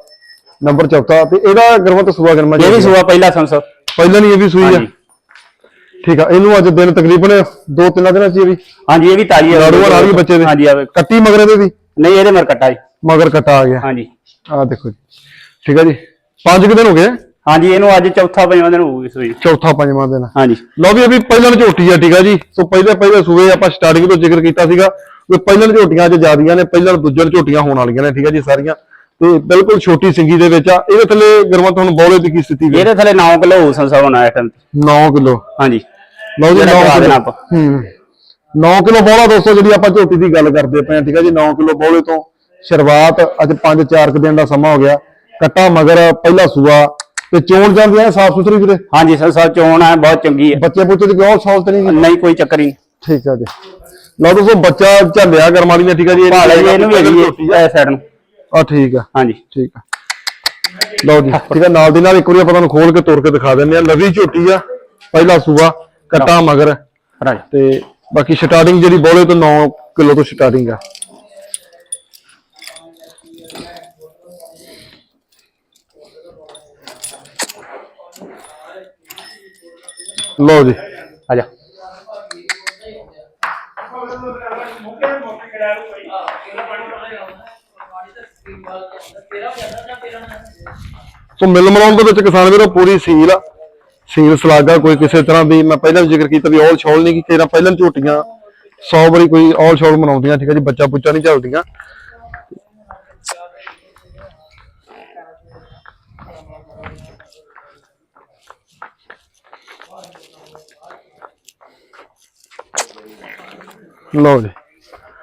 ਨੰਬਰ ਚੌਥਾ ਤੇ ਇਹਦਾ ਗਰਮਤ ਸੁਭਾ ਗਰਮਾ ਇਹ ਵੀ ਸੂਆ ਪਹਿਲਾ ਸਾਹਿਬ ਪਹਿਲਾਂ ਨਹੀਂ ਇਹ ਵੀ ਸੂਈ ਆ। ਠੀਕ ਆ ਇਹਨੂੰ ਅੱਜ ਦਿਨ ਤਕਰੀਬਨ ਦੋ ਤਿੰਨ ਦਿਨਾਂ ਚ ਇਹ ਵੀ। ਹਾਂਜੀ ਇਹ ਵੀ ਤਾਜੀ ਲਾੜੂਆ ਨਾਲ ਵੀ ਬੱਚੇ ਦੇ। ਹਾਂਜੀ ਆ। ਕੱਟੀ ਮਗਰ ਇਹਦੇ ਦੀ ਨਹੀਂ ਇਹਦੇ ਮਰ ਕੱਟਾ ਜੀ। ਮਗਰ ਕੱਟਾ ਆ ਗਿਆ। ਹਾਂਜੀ। ਆ ਦੇਖੋ ਜੀ। ਠੀਕ ਆ ਜੀ। ਪੰਜ ਕੁ ਦਿਨ ਹੋ ਗਏ। ਆ, ਹਾਂਜੀ ਇਹਨੂੰ ਅੱਜ ਚੌਥਾ ਪੰਜਵਾਂ ਦਿਨ ਹੋਊਗੀ ਸੂਈ ਚੌਥਾ ਪੰਜਵਾਂ ਦਿਨ। ਹਾਂਜੀ। ਲਓ ਵੀ ਵੀ ਪਹਿਲਾਂ ਝੋਟੀ ਆ ਠੀਕ ਆ ਜੀ। ਸੋ ਪਹਿਲੇ ਪਹਿਲੇ ਸੂਏ ਆਪਾਂ ਸਟਾਰਟਿੰਗ ਤੋਂ ਜ਼ਿਕਰ ਕੀਤਾ ਸੀਗਾ ਵੀ ਪਹਿਲਾਂ ਝੋਟੀਆਂ ਅੱਜ ਜ਼ਿਆਦੀਆਂ ਨੇ ਪਹਿਲਾਂ ਦੂਜੇ ਝੋਟੀਆਂ ਹੋਣ ਵਾਲੀਆਂ ਨੇ ਠੀਕ ਆ ਜੀ ਸਾਰੀਆਂ। ਤੇ ਬਿਲਕੁਲ ਛੋਟੀ ਸਿੰਗੀ ਦੇ ਵਿੱਚ ਆ। ਇਹਦੇ ਥੱਲੇ ਗਰਮਤ ਹੁਣ ਬੋਲੇ ਦੀ ਕੀ ਸਥਿਤੀ ਹੈ ਇਹਦੇ ਥੱਲੇ 9 ਕਿਲੋ ਸੰਧੂ ਸਾਹਿਬ ਹੋਣਾ ਟਾਈਮ 9 ਕਿਲੋ। ਹਾਂਜੀ। ਲਓ ਜੀ ਜਿਹੜਾ 9 ਕਰਾ ਕਿਲੋ। ਹੂੰ। 9 ਕਿਲੋ ਬੋਲਾ ਦੋਸਤੋ ਜਿਹੜੀ ਆਪਾਂ ਝੋਟੀ ਦੀ ਗੱਲ ਕਰਦੇ ਪਏ ਆ ਠੀਕ ਹੈ ਜੀ 9 ਕਿਲੋ ਬੋਲੇ ਤੋਂ। ਸ਼ੁਰੂਆਤ ਅੱਜ 5-4 ਦਿਨ ਦਾ ਸਮਾਂ ਹੋ ਗਿਆ। ਕੱਟਾ ਮਗਰ ਪਹਿਲਾ ਸੂਆ ਤੇ ਚੋਣ ਜਾਂਦੀਆਂ ਸਾਫ਼ ਸੁਥਰੀ ਵੀਰੇ? ਹਾਂਜੀ ਸੰਧੂ ਸਾਹਿਬ ਚੋਣ ਹੈ ਬਹੁਤ ਚੰਗੀ ਹੈ। ਬੱਚੇ ਪੁੱਛੇ ਦੀ ਬਹੁਤ ਸਹੂਲਤ ਨਹੀਂ? ਗੀ। ਨਹੀਂ ਕੋਈ ਚੱਕਰ ਹੀ ਨਹੀਂ। ਠੀਕ ਹੈ ਜੀ। ਲਓ ਦੋਸਤੋ ਬੱਚਾ ਝੱਲਿਆ ਕਰਮਾਲੀ ਨੇ ਠੀਕ ਹੈ ਜੀ। ਭਾਲੇ ਜੀ ਇਹਨੂੰ ਵੀ ਹੈਗੀ ਹੈ ਸਾਈਡ ਨੂੰ। ਆ ਠੀਕ ਆ। ਹਾਂਜੀ। ਠੀਕ ਆ। ਲਓ ਜੀ ਠੀਕ ਹੈ ਨਾਲ ਦੀ ਨਾਲ ਇੱਕ ਵਾਰੀ ਆਪਾਂ ਤੁਹਾਨੂੰ ਖੋਲ ਕੇ ਤੋੜ ਕੇ ਦਿਖਾ ਦਿੰਦੇ ਆ ਨਵੀਂ ਝੋਟੀ ਆ ਪਹਿਲਾ ਸੂਆ ਕੱਟਾ ਮਗਰ। ਰਾਜ। ਤੇ ਬਾਕੀ ਸਟਾਰਟਿੰਗ ਜਿਹੜੀ ਬੋਲੇ ਤੋਂ 9 ਕਿਲੋ ਤੋਂ ਸਟਾਰਟਿੰਗ ਆ। ਲਓ ਜੀ, ਆ ਜਾ। ਸੋ ਮਿਲ ਮਲਾਉਣ ਦੇ ਵਿੱਚ ਕਿਸਾਨ ਵੀਰੋ, ਪੂਰੀ ਸੀਲ ਆ। ਸੀਲ ਸਲਾਗਾ ਕੋਈ ਕਿਸੇ ਤਰ੍ਹਾਂ ਦੀ ਮੈਂ ਪਹਿਲਾਂ ਵੀ ਜ਼ਿਕਰ ਕੀਤਾ ਵੀ ਔਲ ਛੋਲ ਨਹੀਂ ਕੀਤੀ ਨਾ ਪਹਿਲਾਂ ਝੋਟੀਆਂ 100 ਵਾਰੀ ਕੋਈ ਔਲ ਛੋਲ ਮਨਾਉਂਦੀਆਂ, ਠੀਕ ਹੈ ਜੀ ਬੱਚਾ ਪੁੱਚਾ ਨਹੀਂ ਚੱਲਦੀਆਂ ਲਓ ਜੀ।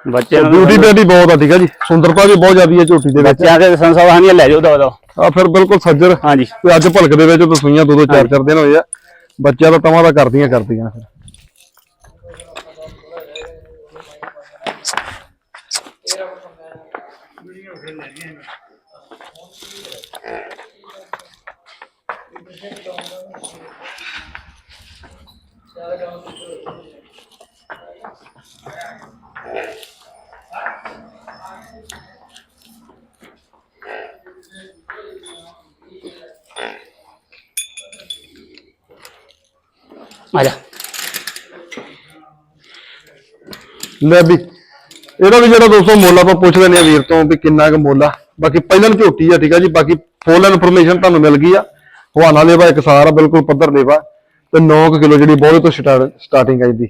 ਬੱਚੇ ਨੂੰ ਬਿਊਟੀ ਬਿਊਟੀ ਬਹੁਤ ਆ ਠੀਕ ਹੈ ਜੀ। ਸੁੰਦਰਤਾ ਵੀ ਬਹੁਤ ਜ਼ਿਆਦੀ ਹੈ ਝੋਟੀ ਦੇ ਵਿੱਚ। ਬੱਚਿਆਂ ਦੇ ਸੰਧੂ ਸਾਹਿਬ ਹਾਂ ਲੈ ਜਾਓ ਦੋ ਦੋ ਆ ਫਿਰ ਬਿਲਕੁਲ ਸੱਜਰ। ਹਾਂਜੀ। ਤੇ ਅੱਜ ਭਲਕ ਦੇ ਵਿੱਚ ਦਸੂਈਆਂ ਦੋ ਦੋ ਚਾਰ ਚਾਰ ਦਿਨ ਹੋਏ ਆ। ਬੱਚਿਆਂ ਦਾ ਤਵਾਂ ਦਾ ਕਰਦੀਆਂ ਕਰਦੀਆਂ ਫਿਰ। ਆ ਲੈ ਵੀ, ਇਹਦਾ ਵੀ ਜਿਹੜਾ ਦੋਸਤੋ ਮੁੱਲ ਆਪਾਂ ਪੁੱਛ ਲੈਂਦੇ ਆ ਵੀਰ ਤੋਂ ਵੀ ਕਿੰਨਾ ਕੁ ਮੁੱਲ ਆ। ਬਾਕੀ ਪਹਿਲਾਂ ਨੂੰ ਝੋਟੀ ਆ, ਠੀਕ ਆ ਜੀ। ਬਾਕੀ ਫੁੱਲ ਇਨਫੋਰਮੇਸ਼ਨ ਤੁਹਾਨੂੰ ਮਿਲ ਗਈ ਆ। ਹਵਾਨਾ ਲੇਵਾ ਇੱਕ ਸਾਰ ਆ ਬਿਲਕੁਲ ਪੱਧਰ ਲੇਵਾ। ਤੇ 9 ਕਿਲੋ ਜਿਹੜੀ ਬੋਲੇ ਤੋਂ ਸਟਾਰਟਿੰਗ ਆਈ ਦੀ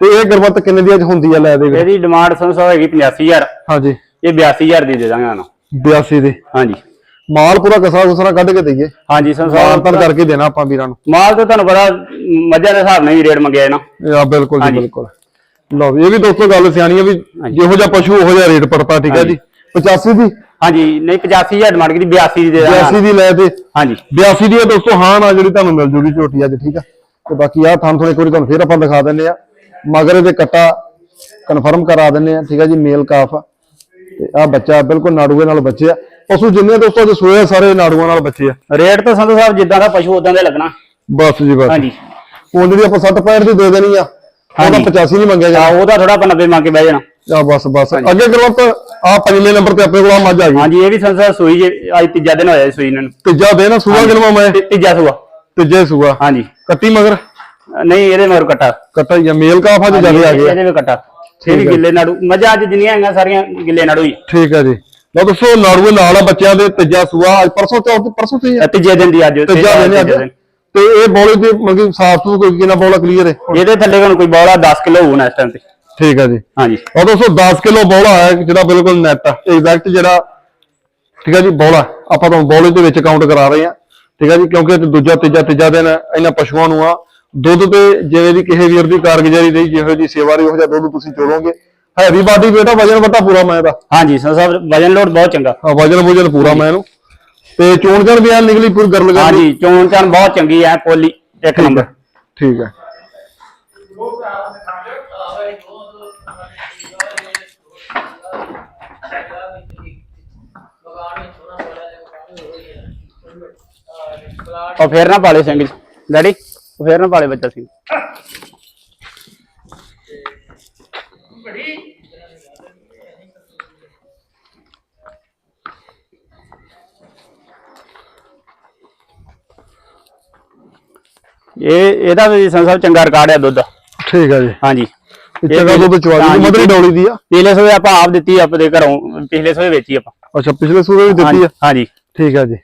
ਤੇ ਇਹ ਗਰਮਤ ਕਿੰਨੇ ਦੀ ਅੱਜ ਹੁੰਦੀ ਆ ਲੈ ਦੇ ਵੀਰ? ਇਹਦੀ ਡਿਮਾਂਡ ਸੰਸੋ ਹੈਗੀ 85000 ਹਾਂਜੀ। ਇਹ 82000 ਦੀ ਦੇ ਦਾਂਗੇ ਨਾ 82 ਦੇ? ਹਾਂਜੀ। ਮਾਲ ਪੂਰਾ ਕਸਾ ਕੁਸਰਾ ਕੱਢ ਕੇ ਦਈਏ। ਹਾਂਜੀ ਸੰਸੋ ਮਾਨਤਨ ਕਰਕੇ ਦੇਣਾ ਆਪਾਂ ਵੀਰਾਂ ਨੂੰ। ਮਾਲ ਤੇ ਤੁਹਾਨੂੰ ਪਤਾ ਮੱਝਾਂ ਦੇ ਹਿਸਾਬ ਨਾਲ ਹੀ ਰੇਟ ਮੰਗਿਆ ਨਾ ਆ ਬਿਲਕੁਲ ਜੀ। ਬਿਲਕੁਲ। ਲਓ ਇਹ ਵੀ ਦੋਸਤੋ ਗੱਲ ਸਿਆਣੀ ਆ ਵੀ ਜਿਹੋ ਜਿਹਾ ਪਸ਼ੂ ਉਹੋ ਜਿਹਾ ਰੇਟ ਪੜਤਾ ਠੀਕ ਹੈ ਜੀ। 85 ਦੀ? ਹਾਂਜੀ ਨਹੀਂ 85000 ਡਿਮਾਂਡ ਕੀਤੀ 82 ਦੀ ਦੇ ਦਾਂਗੇ 82 ਦੀ ਲੈ ਤੇ ਹਾਂਜੀ। 82 ਦੀ ਇਹ ਦੋਸਤੋ ਹਾਂ ਨਾ ਜਿਹੜੀ ਤੁਹਾਨੂੰ ਮਿਲ ਜੂਗੀ ਝੋਟੀ ਅੱਜ ਠੀਕ ਆ। ਤੇ ਬਾਕੀ ਆ ਥਾਂ ਥੋੜੇ ਇੱਕ ਵਾਰੀ ਤੁਹਾਨੂੰ ਫੇਰ ਆਪਾਂ ਦਿਖਾ ਦਿੰਨੇ ਆ। ਮਗਰ ਇਹਦੇ ਕੱਟਾ ਕਨਫਰਮ ਕਰਾ ਦਿੰਨੇ ਆ। ਠੀਕ ਆ ਜੀ ਮੇਲ ਕਾਫ ਤੇ ਆ ਬੱਚਾ ਬਿਲਕੁਲ ਨਾੜੂਏ ਨਾਲ ਬੱਚੇ ਆ। ਪਸ਼ੂ ਜਿੰਨੇ ਦੋਸਤੋ ਅੱਜ ਸੋਏ ਆ, ਸਾਰੇ ਨਾੜੂਆਂ ਨਾਲ ਬੱਚੇ ਆ। ਰੇਟ ਤਾਂ ਸੰਧੂ ਸਾਹਿਬ ਜਿੱਦਾਂ ਦਾ ਪਸ਼ੂ ਉਦਾਂ ਦੇ ਲੱਗਣਾ। ਬਸ ਜੀ ਬਸ। ਹਾਂਜੀ। ਜਿਹੜੀ ਆਪਾਂ 60 65 ਦੀ ਦੇ ਦੇਣੀ ਆ। ਉਹਦਾ ਹਾਂਜੀ। 85 ਨਹੀਂ ਮੰਗਿਆ ਆ ਜਾ ਉਹਦਾ ਥੋੜਾ ਆਪਾਂ 90 ਮੰਗ ਕੇ ਬਹਿ ਜਾਣਾ। ਆ ਬਸ ਬਸ। ਅੱਗੇ ਕਰੋ ਤਾਂ ਆ ਪੰਜਵੇਂ ਨੰਬਰ ਤੇ ਆਪਣੇ ਕੋਲ ਆ ਮੱਝ ਆ ਗਈ। ਹਾਂਜੀ ਇਹ ਵੀ ਸਾਹਿਬ ਸੂਈ ਜੇ ਅੱਜ ਤੀਜਾ ਦਿਨ ਹੋਇਆ ਸੂਈ ਇਹਨਾਂ ਨੂੰ। ਤੀਜਾ ਦਿਨ ਸੂਆ ਗਿਣਵਾ ਮੈਂ ਤੀਜਾ ਸੂਆ। ਤੀਜੇ ਸੂਆ। ਹਾਂਜੀ। ਕੱਟੀ ਮਗਰ। ਨਹੀਂ ਇਹਦੇ ਮਗਰ ਕੱਟਾ ਕੱਟਾ ਹੀ ਆ ਮੇਲ ਕਾਫ ਅੱਜ ਜ਼ਿਆਦਾ ਆ ਗਿਆ। ਇਹਦੇ ਵੀ ਕੱਟਾ ਇਹ ਵੀ ਗਿੱਲੇ ਨਾੜੂ। ਮੱਝਾਂ ਅੱਜ ਜਿੰਨੀਆਂ ਹੈਗੀਆਂ ਸਾਰੀਆਂ ਗਿੱਲੇ ਨਾੜੂ ਹੀ। ਠੀਕ ਹੈ ਜੀ। ਲਓ ਦੱਸੋ ਨਾੜੂਏ ਨਾਲ ਆ ਬੱਚਿਆਂ ਦੇ ਤੀਜਾ ਸੂਆ ਅੱਜ ਪਰਸੋਂ ਚੌਥ ਪਰਸੋਂ ਤੇ ਤੀਜੇ ਦਿਨ ਦੀ ਅੱਜ ਤੀਜਾ ਦਿਨ ਅੱਜ। ਤੇ ਇਹ ਬੋਲੇ ਦੀ ਮਤਲਬ ਸਾਫ਼ ਸੂ ਕੋਈ ਕਿੰਨਾ ਬੋਲਾ ਕਲੀਅਰ ਹੈ? ਇਹਦੇ ਥੱਲੇ ਹੁਣ ਕੋਈ ਬੌਲਾ 10 ਕਿਲੋ ਹੋਣਾ ਇਸ ਟਾਈਮ ਤੇ। ਠੀਕ ਹੈ ਜੀ। ਹਾਂਜੀ ਉਹ ਦੋਸਤੋ 10 ਕਿਲੋ ਬੋਲਾ ਹੈ ਜਿਹੜਾ ਬਿਲਕੁਲ ਨੈਟ ਆ। ਐਗਜ਼ੈਕਟ ਜਿਹੜਾ ਠੀਕ ਹੈ ਜੀ ਬੋਲਾ। ਆਪਾਂ ਤੁਹਾਨੂੰ ਬੋਲੇ ਦੇ ਵਿੱਚ ਕਾਊਂਟ ਕਰਾ ਰਹੇ ਹਾਂ। ਠੀਕ ਹੈ ਜੀ ਕਿਉਂਕਿ ਦੂਜਾ ਤੀਜਾ ਤੀਜਾ ਦਿਨ ਇਹਨਾਂ ਪਸ਼ੂਆਂ ਨੂੰ ਆ। ਦੁੱਧ ਤੇ ਜਿਵੇਂ ਦੀ ਕਿਸੇ ਵੀਰ ਦੀ ਕਾਰਗੁਜ਼ਾਰੀ ਰਹੀ ਜਿਹੋ ਜੀ ਸੇਵਾ ਰਹੀ ਉਹ ਜਿਹਾ ਦੁੱਧ ਤੁਸੀਂ ਚੋਲੋਗੇ ਹੈਵੀ ਬਾਡੀ ਬੇਟਾ ਵਜਨ ਵੱਟਾ ਪੂਰਾ ਮੈਂ ਦਾ। ਹਾਂਜੀ ਸੰਧੂ ਸਾਹਿਬ ਵਜਨ ਲੋਡ ਬਹੁਤ ਚੰਗਾ। ਹਾਂ, ਵਜਨ ਵਜਨ ਪੂਰਾ ਮੈਂ ਇਹਨੂੰ ਤੇ ਚੋਣ ਚਣ ਵੀ ਐਨ ਨਿਕਲੀ ਪੂਰੀ ਗਰਲ ਗਰਲ ਹਾਂਜੀ ਚੋਣ ਚਾਣ ਬਹੁਤ ਚੰਗੀ ਹੈ ਪੋਲੀ ਇੱਕ ਨੰਬਰ। ਠੀਕ ਹੈ। ਉਹ ਫੇਰ ਨਾ ਪਾਲੇ ਸਿੰਘ ਡੈਡੀ ਉਹ ਫੇਰ ਨਾ ਪਾਲੇ ਬੱਚਾ ਸਿੰਘ ਇਹ ਇਹਦਾ ਵੀ ਸਾਹਿਬ ਚੰਗਾ ਰਿਕਾਰਡ ਹੈ ਦੁੱਧ। ਠੀਕ ਹੈ ਜੀ। ਹਾਂਜੀ। ਚੰਗਾ ਦੁੱਧ ਚਵਾ ਦੀ ਮਦਰੀ ਡੌਲੀ ਦੀ ਆ। ਪਿਛਲੇ ਸੋਏ ਆਪਾਂ ਆਪ ਦਿੱਤੀ ਆਪਣੇ ਘਰੋਂ ਪਿਛਲੇ ਸੋਏ ਵੇਚੀ ਆਪਾਂ। ਅੱਛਾ ਪਿਛਲੇ ਸੂਰੇ ਵੀ ਦਿੱਤੀ ਆ। ਹਾਂਜੀ ਠੀਕ ਹੈ ਜੀ।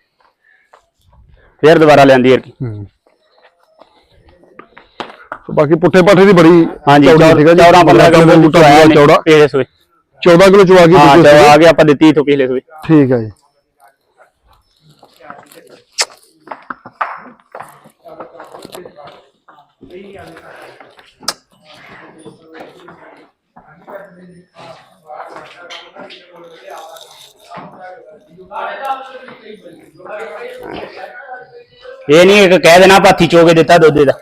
ਫੇਰ ਦੁਬਾਰਾ ਲਿਆਂਦੀ ਹੈ ਹੂੰ। ਤੇ ਬਾਕੀ ਪੁੱਠੇ ਪਾਠੇ ਦੀ ਬੜੀ ਹਾਂਜੀ ਚੌੜੀ ਠੀਕ ਹੈ ਜੀ 14 15 ਕਿਲੋ ਬੂਟਾ ਪੂਰਾ ਚੌੜਾ ਪਿਛਲੇ ਸੋਏ 14 ਕਿਲੋ ਚਵਾ ਗਈ ਹਾਂ ਪਿਛਲੇ ਚਲੋ ਸੂਰੇ। ਆ ਕੇ ਆਪਾਂ ਦਿੱਤੀ ਇਥੋਂ ਪਿਛਲੇ ਸੋਏ ਠੀਕ ਹੈ ਜੀ। ਇਹ ਨਹੀਂ ਇੱਕ ਕਹਿ ਦੇਣਾ ਪਾਥੀ ਚੋਕੇ ਦਿੱਤਾ ਦੁੱਧ ਦਾ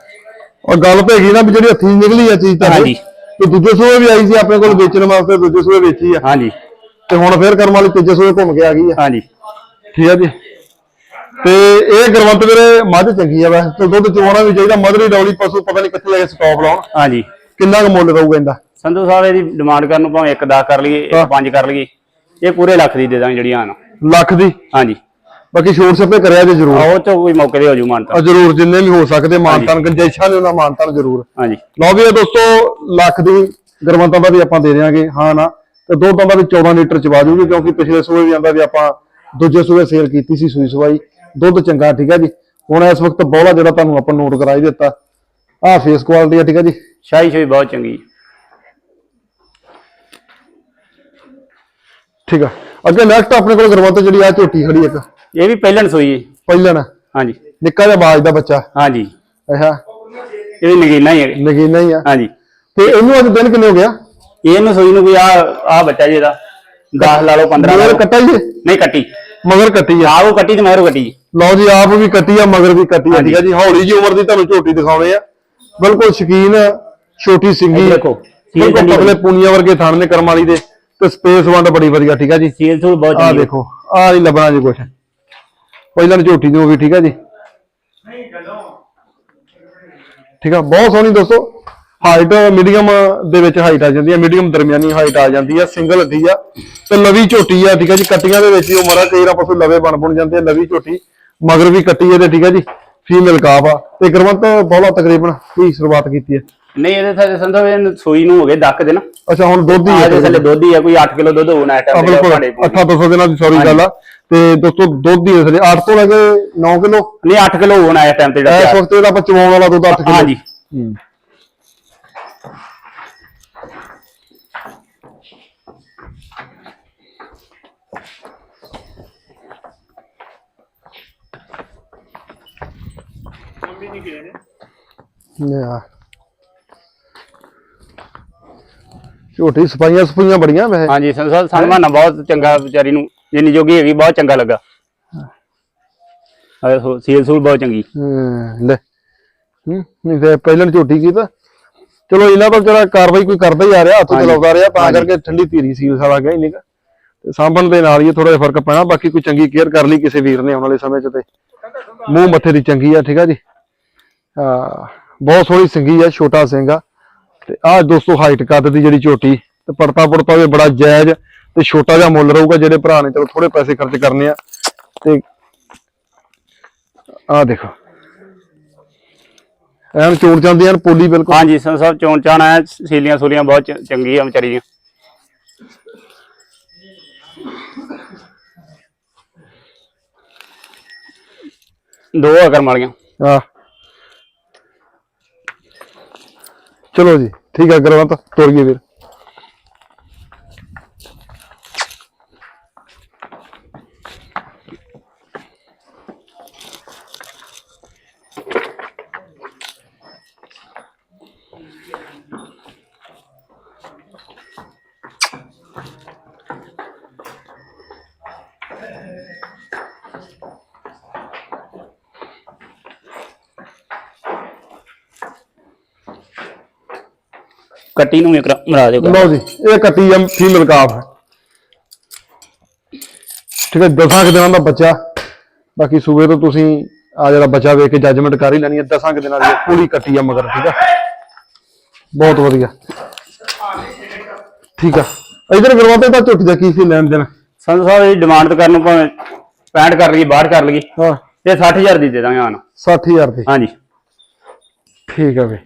ਔਰ ਗੱਲ ਹੈਗੀ ਨਾ ਵੀ ਜਿਹੜੀ ਹੱਥੀਂ ਨਿਕਲੀ ਆ ਚੀਜ਼ ਤਾਂ ਹਾਂਜੀ। ਤੇ ਦੂਜੇ ਸੂਏ ਵੀ ਆਈ ਸੀ ਆਪਣੇ ਕੋਲ ਵੇਚਣ ਵਾਸਤੇ ਦੂਜੇ ਸੂਏ ਵੇਚੀ ਆ। ਹਾਂਜੀ। ਤੇ ਹੁਣ ਫੇਰ ਕਰਮ ਵਾਲੀ ਤੀਜੇ ਸੂਏ ਘੁੰਮ ਕੇ ਆ ਗਈ ਆ। ਹਾਂਜੀ। ਠੀਕ ਹੈ ਜੀ। ਤੇ ਇਹ ਗੁਰਵੰਤ ਵੀਰੇ ਮੱਝ ਚੰਗੀ ਆ ਵੈਸੇ ਤੇ ਦੁੱਧ ਚੋਣਾ ਵੀ ਚਾਹੀਦਾ ਮਦਰੀ ਡੌਲੀ ਪਸ਼ੂ ਪਤਾ ਨਹੀਂ ਕਿੱਥੇ ਲੈ ਕੇ ਸਟਾਪ ਲਾਉਣ। ਹਾਂਜੀ। ਕਿੰਨਾ ਕੁ ਮੁੱਲ ਰਹੂਗਾ ਇਹਦਾ? ਸੰਧੂ ਸਾਹਿਬ ਇਹਦੀ ਡਿਮਾਂਡ ਕਰਨ ਨੂੰ ਭਾਵੇਂ ਇੱਕ 10 ਕਰ ਲਈਏ ਇੱਕ 5 ਕਰ ਲਈਏ ਇਹ ਪੂਰੇ ਲੱਖ ਦੀ ਦੇ ਦਾਂਗੇ ਜਿਹੜੀਆਂ ਹਨ ਲੱਖ ਦੀ? ਹਾਂਜੀ। ਬਾਕੀ ਛੋਟ ਛੱਪੇ ਕਰਿਆ ਜੇ ਜ਼ਰੂਰ। ਉਹ ਚੋਂ ਕੋਈ ਮੌਕੇ ਤੇ ਹੋ ਜੂ ਮਾਨਤਾ ਆ ਜ਼ਰੂਰ ਜਿੰਨੇ ਵੀ ਹੋ ਸਕਦੇ ਮਾਨਤਾਨ ਗੰਜੈਸ਼ਾਂ ਨੇ ਉਹਨਾਂ ਮਾਨਤਾਨ ਜ਼ਰੂਰ। ਹਾਂਜੀ। ਲਓ ਵੀ ਇਹ ਦੋਸਤੋ ਲੱਖ ਦੀ ਗਰਮੰਤਾਂ ਦਾ ਵੀ ਆਪਾਂ ਦੇ ਦਿਆਂਗੇ। ਹਾਂ ਨਾ। ਤੇ ਦੋ ਤਾਂ ਦਾ ਵੀ 14 ਲੀਟਰ ਚਵਾ ਜੂਗੀ ਕਿਉਂਕਿ ਪਿਛਲੇ ਸੂਏ ਵੀ ਆਂਦਾ ਵੀ ਆਪਾਂ ਦੂਜੇ ਸੂਏ ਸੇਲ ਕੀਤੀ ਸੀ ਸੂਈ ਸਵਾਈ। ਦੁੱਧ ਚੰਗਾ ਠੀਕ ਹੈ ਜੀ। ਹੁਣ ਇਸ ਵਕਤ ਬੋਲਾ ਜਿਹੜਾ ਤੁਹਾਨੂੰ ਆਪਾਂ ਨੋਟ ਕਰਾਈ ਦਿੱਤਾ। ਆਹ ਫੇਸ ਕੁਆਲਿਟੀ ਆ ਠੀਕ ਹੈ ਜੀ। ਸ਼ਾਹੀ ਸ਼ੋਈ ਬਹੁਤ ਚੰਗੀ। ਠੀਕ ਆ। ਅੱਗੇ ਨੈਕਸਟ ਆਪਣੇ ਕੋਲ ਗਰਮੰਤ ਜਿਹੜੀ ਆ ਝੋਟੀ ਖੜੀ ਇੱਕ। ਇਹ ਵੀ ਪਹਿਲਣ ਸੋਈ ਹੈ। ਪਹਿਲਾਂ। ਨਾ ਹਾਂਜੀ। ਨਿੱਕਾ ਜਿਹਾ ਬਾਜ ਦਾ ਬੱਚਾ। ਹਾਂਜੀ। ਅੱਛਾ ਇਹ ਵੀ ਨਗੀਨਾ ਹੀ ਹੈ। ਨਗੀਨਾ ਹੀ ਆ। ਹਾਂਜੀ। ਤੇ ਇਹਨੂੰ ਅੱਜ ਦਿਨ ਕਿੰਨੇ ਹੋ ਗਿਆ? ਇਹਨੂੰ ਸੋਈ ਨੂੰ ਕੋਈ ਆ ਆ ਬੱਚਾ ਜੀ ਇਹਦਾ। 10 ਲਾ ਲਓ 15 ਲਾ ਲਓ। ਕੱਟਾ ਹੈ ਨਹੀਂ ਕੱਟੀ। ਮਗਰ ਕੱਟੀ ਆ। ਉਹ ਕੱਟੀ ਤੇ ਮਗਰੋਂ ਕੱਟੀ। ਜੀ ਲਓ ਜੀ ਆਪ ਵੀ ਕੱਟੀ ਆ ਮਗਰ ਵੀ ਕੱਟੀ ਆ। ਠੀਕ ਆ ਜੀ ਹੌਲੀ ਜੀ ਉਮਰ ਦੀ ਤੁਹਾਨੂੰ ਝੋਟੀ ਦਿਖਾਉਣੇ ਆ। ਬਿਲਕੁਲ ਸ਼ਕੀਨ ਛੋਟੀ ਸਿੰਗੀ। ਦੇਖੋ, ਪਤਲੇ ਪੂਨੀਆਂ ਵਰਗੇ ਥਣ ਨੇ ਕਰਮ ਵਾਲੀ ਦੇ। ਤੇ ਸਪੇਸ ਵੰਡ ਬੜੀ ਵਧੀਆ ਠੀਕ ਆ ਜੀ? ਸੀਲ ਸੂਲ ਬਹੁਤ ਚੰਗੀ ਹੈ। ਦੇਖੋ ਆਹ ਨਹੀਂ ਲੱਭਣਾ ਜੀ ਕੁਛ। ਪਹਿਲਾਂ ਦੀ ਝੋਟੀ ਨੂੰ ਵੀ ਠੀਕ ਆ ਜੀ। ਠੀਕ ਆ ਬਹੁਤ ਸੋਹਣੀ ਦੋਸਤੋ। ਹਾਈਟ ਮੀਡੀਅਮ ਦੇ ਵਿੱਚ ਹਾਈਟ ਆ ਜਾਂਦੀ ਹੈ ਮੀਡੀਅਮ ਦਰਮਿਆਨੀ ਹਾਈਟ ਆ ਜਾਂਦੀ ਹੈ ਸਿੰਗਲ ਅੱਧੀ ਆ। ਤੇ ਲਵੀ ਝੋਟੀ ਆ ਠੀਕ ਆ ਜੀ ਕੱਟੀਆਂ ਦੇ ਵਿੱਚ ਹੀ ਉਮਰ ਆ ਕਈ ਰਾਂ ਪਸ਼ੂ ਲਵੇ ਬਣ ਬਣ ਜਾਂਦੇ ਆ ਲਵੀ ਝੋਟੀ। ਮਗਰ ਵੀ ਕੱਟੀ ਇਹਦੇ ਠੀਕ ਆ ਜੀ ਫੀਮੇਲ ਕਾਫ ਆ। ਤੇ ਗੁਰਵੰਤ ਬੋਲਾ ਤਕਰੀਬਨ ਕੀ ਸ਼ੁਰੂਆਤ ਕੀਤੀ ਹੈ ਨਹੀਂ ਇਹਦੇ ਥੱਲੇ ਸੰਧੋ ਇਹ ਸੂਈ ਨੂੰ ਹੋ ਗਏ 10 ਦਿਨ ਅੱਛਾ ਹੁਣ ਦੁੱਧ ਹੀ ਆ ਹੈ ਦੇ ਥੱਲੇ ਦੁੱਧ ਹੀ ਆ ਕੋਈ 8 ਕਿਲੋ ਦੁੱਧ ਹੋਣਾ ਆ ਟਾਈਮ ਬਿਲਕੁਲ 8 200 ਦਿਨਾਂ ਦੀ ਸੌਰੀ ਗੱਲ ਆ। ਤੇ ਦੋਸਤੋ ਦੁੱਧ ਹੀ ਥਲੇ। 8 ਤੋਂ ਲੈ ਕੇ 9 ਕਿਲੋ। ਨਹੀਂ 8 ਕਿਲੋ ਹੋਣਾ ਇਸ ਟਾਈਮ ਤੇ ਜਿਹੜਾ ਇਸ। ਵਕਤ ਇਹਦਾ ਆਪਾਂ ਚਵਾਉਣ ਵਾਲਾ ਦੁੱਧ 8 ਕਿਲੋ। ਹਾਂਜੀ। ਹੂੰ। ਯਾ ਝੋਟੀ ਸਪਾਈਆਂ ਸਪਾਈਆਂ ਬੜੀਆਂ ਵੈਸੇ। ਹਾਂਜੀ ਸੰਧੂ ਸਾਹਿਬ ਸਾਨੂੰ ਮਾਨਾ ਬਹੁਤ ਚੰਗਾ ਵਿਚਾਰੀ ਨੂੰ ਜਿੰਨੀ ਜੋਗੀ ਹੈਗੀ ਬਹੁਤ ਚੰਗਾ ਲੱਗਾ। ਆ ਸੀਲ ਸੂਲ ਬਹੁਤ ਚੰਗੀ। ਹਮ, ਲੈ। ਹੂੰ ਨਹੀਂ ਤੇ ਪਹਿਲਾਂ ਝੋਟੀ ਕੀ ਤਾਂ। ਚਲੋ ਇਹਨਾਂ ਤੋਂ ਜਿਹੜਾ ਕਾਰਵਾਈ ਕੋਈ ਕਰਦਾ ਹੀ ਆ ਰਿਹਾ ਹੱਥ। ਚਲਾਉਂਦਾ ਰਿਹਾ ਤਾਂ। ਕਰਕੇ ਠੰਡੀ ਧੀਰੀ ਸੀਲ ਸਾਲਾ ਗਿਆ ਹੀ ਨਹੀਂਗਾ ਤੇ ਸਾਂਭਣ ਦੇ ਨਾਲ ਹੀ ਥੋੜਾ ਜਿਹਾ ਫ਼ਰਕ ਪੈਣਾ ਬਾਕੀ ਕੋਈ ਚੰਗੀ ਕੇਅਰ ਕਰ ਲਈ ਕਿਸੇ ਵੀਰ ਨੇ ਆਉਣ ਵਾਲੇ ਸਮੇਂ 'ਚ ਤੇ। ਮੂੰਹ ਮੱਥੇ ਦੀ ਚੰਗੀ ਆ ਠੀਕ ਆ ਜੀ। ਆ ਬਹੁਤ ਸੋਹਣੀ ਸਿੰਗੀ ਆ ਛੋਟਾ ਸਿੰਘ ਆ। ਤੇ ਆਹ ਦੋਸਤੋ ਹਾਈਟ ਕੱਦ ਦੀ ਜਿਹੜੀ ਝੋਟੀ ਤੇ ਪੜਤਾ ਪੜਤਾ ਵੀ ਬੜਾ ਜਾਇਜ਼ ਤੇ ਛੋਟਾ ਜਿਹਾ ਮੁੱਲ ਰਹੂਗਾ ਜਿਹੜੇ ਭਰਾ ਨੇ ਚਲੋ ਥੋੜੇ ਪੈਸੇ ਖਰਚ ਕਰਨੇ ਆ। ਤੇ ਆਹ ਦੇਖੋ। ਐਨ ਚੋੜ ਜਾਂਦੀ ਐਨ ਪੋਲੀ ਬਿਲਕੁਲ। ਹਾਂਜੀ ਸੰਧੂ ਸਾਹਿਬ ਚੋਣ ਚਾਣ ਆ ਸੀਲੀਆਂ ਸੂਲੀਆਂ ਬਹੁਤ ਚ- ਚੰਗੀ ਆ ਵਿਚਾਰੀ ਦੀਆਂ। ਦੋ ਆ ਕਰਮ ਵਾਲੀਆਂ ਆ ਚਲੋ ਜੀ ਠੀਕ ਹੈ ਗਰਵੰਤ ਤੋਰੀਏ ਵੀਰ। ਕੱਟੀ ਨੂੰ ਵੀ ਕਰਾ- ਮਿਲਾ ਦਿਓ ਲਓ ਜੀ ਇਹ ਕੱਟੀ ਆ ਫੀਮੇਲ ਕਾਫ ਠੀਕ ਹੈ ਦਸਾਂ ਕੁ ਦਿਨਾਂ ਦਾ ਬੱਚਾ। ਬਾਕੀ ਸੂਬੇ ਤੋਂ ਤੁਸੀਂ ਆ ਜਿਹੜਾ ਬੱਚਾ ਵੇਖ ਕੇ ਜੱਜਮੈਂਟ ਕਰ ਹੀ ਲੈਣੀ ਹੈ ਦਸਾਂ ਕੁ ਦਿਨਾਂ ਦੀ ਇਹ ਪੂਰੀ ਕੱਟੀ ਆ ਮਗਰ ਠੀਕ ਆ? ਬਹੁਤ ਵਧੀਆ। ਠੀਕ ਆ। ਇਧਰ ਗਰਵਾਤੇ ਤਾਂ ਝੋਟੀ ਦਾ ਕੀ ਸੀ ਲੈਣ ਦੇਣ? ਸੰਧੂ ਸਾਹਿਬ ਦੀ ਡਿਮਾਂਡ ਕਰਨ ਨੂੰ ਭਾਵੇਂ 65 ਕਰ ਲਈਏ ਬਾਹਰ ਕਰ ਲਈਏ। ਹਾਂ। ਤੇ 60000 ਦੀ ਦੇ ਦਾਂਗੇ ਹਾਂ 60000 ਦੀ। ਹਾਂਜੀ। ਠੀਕ ਆ ਵੀ।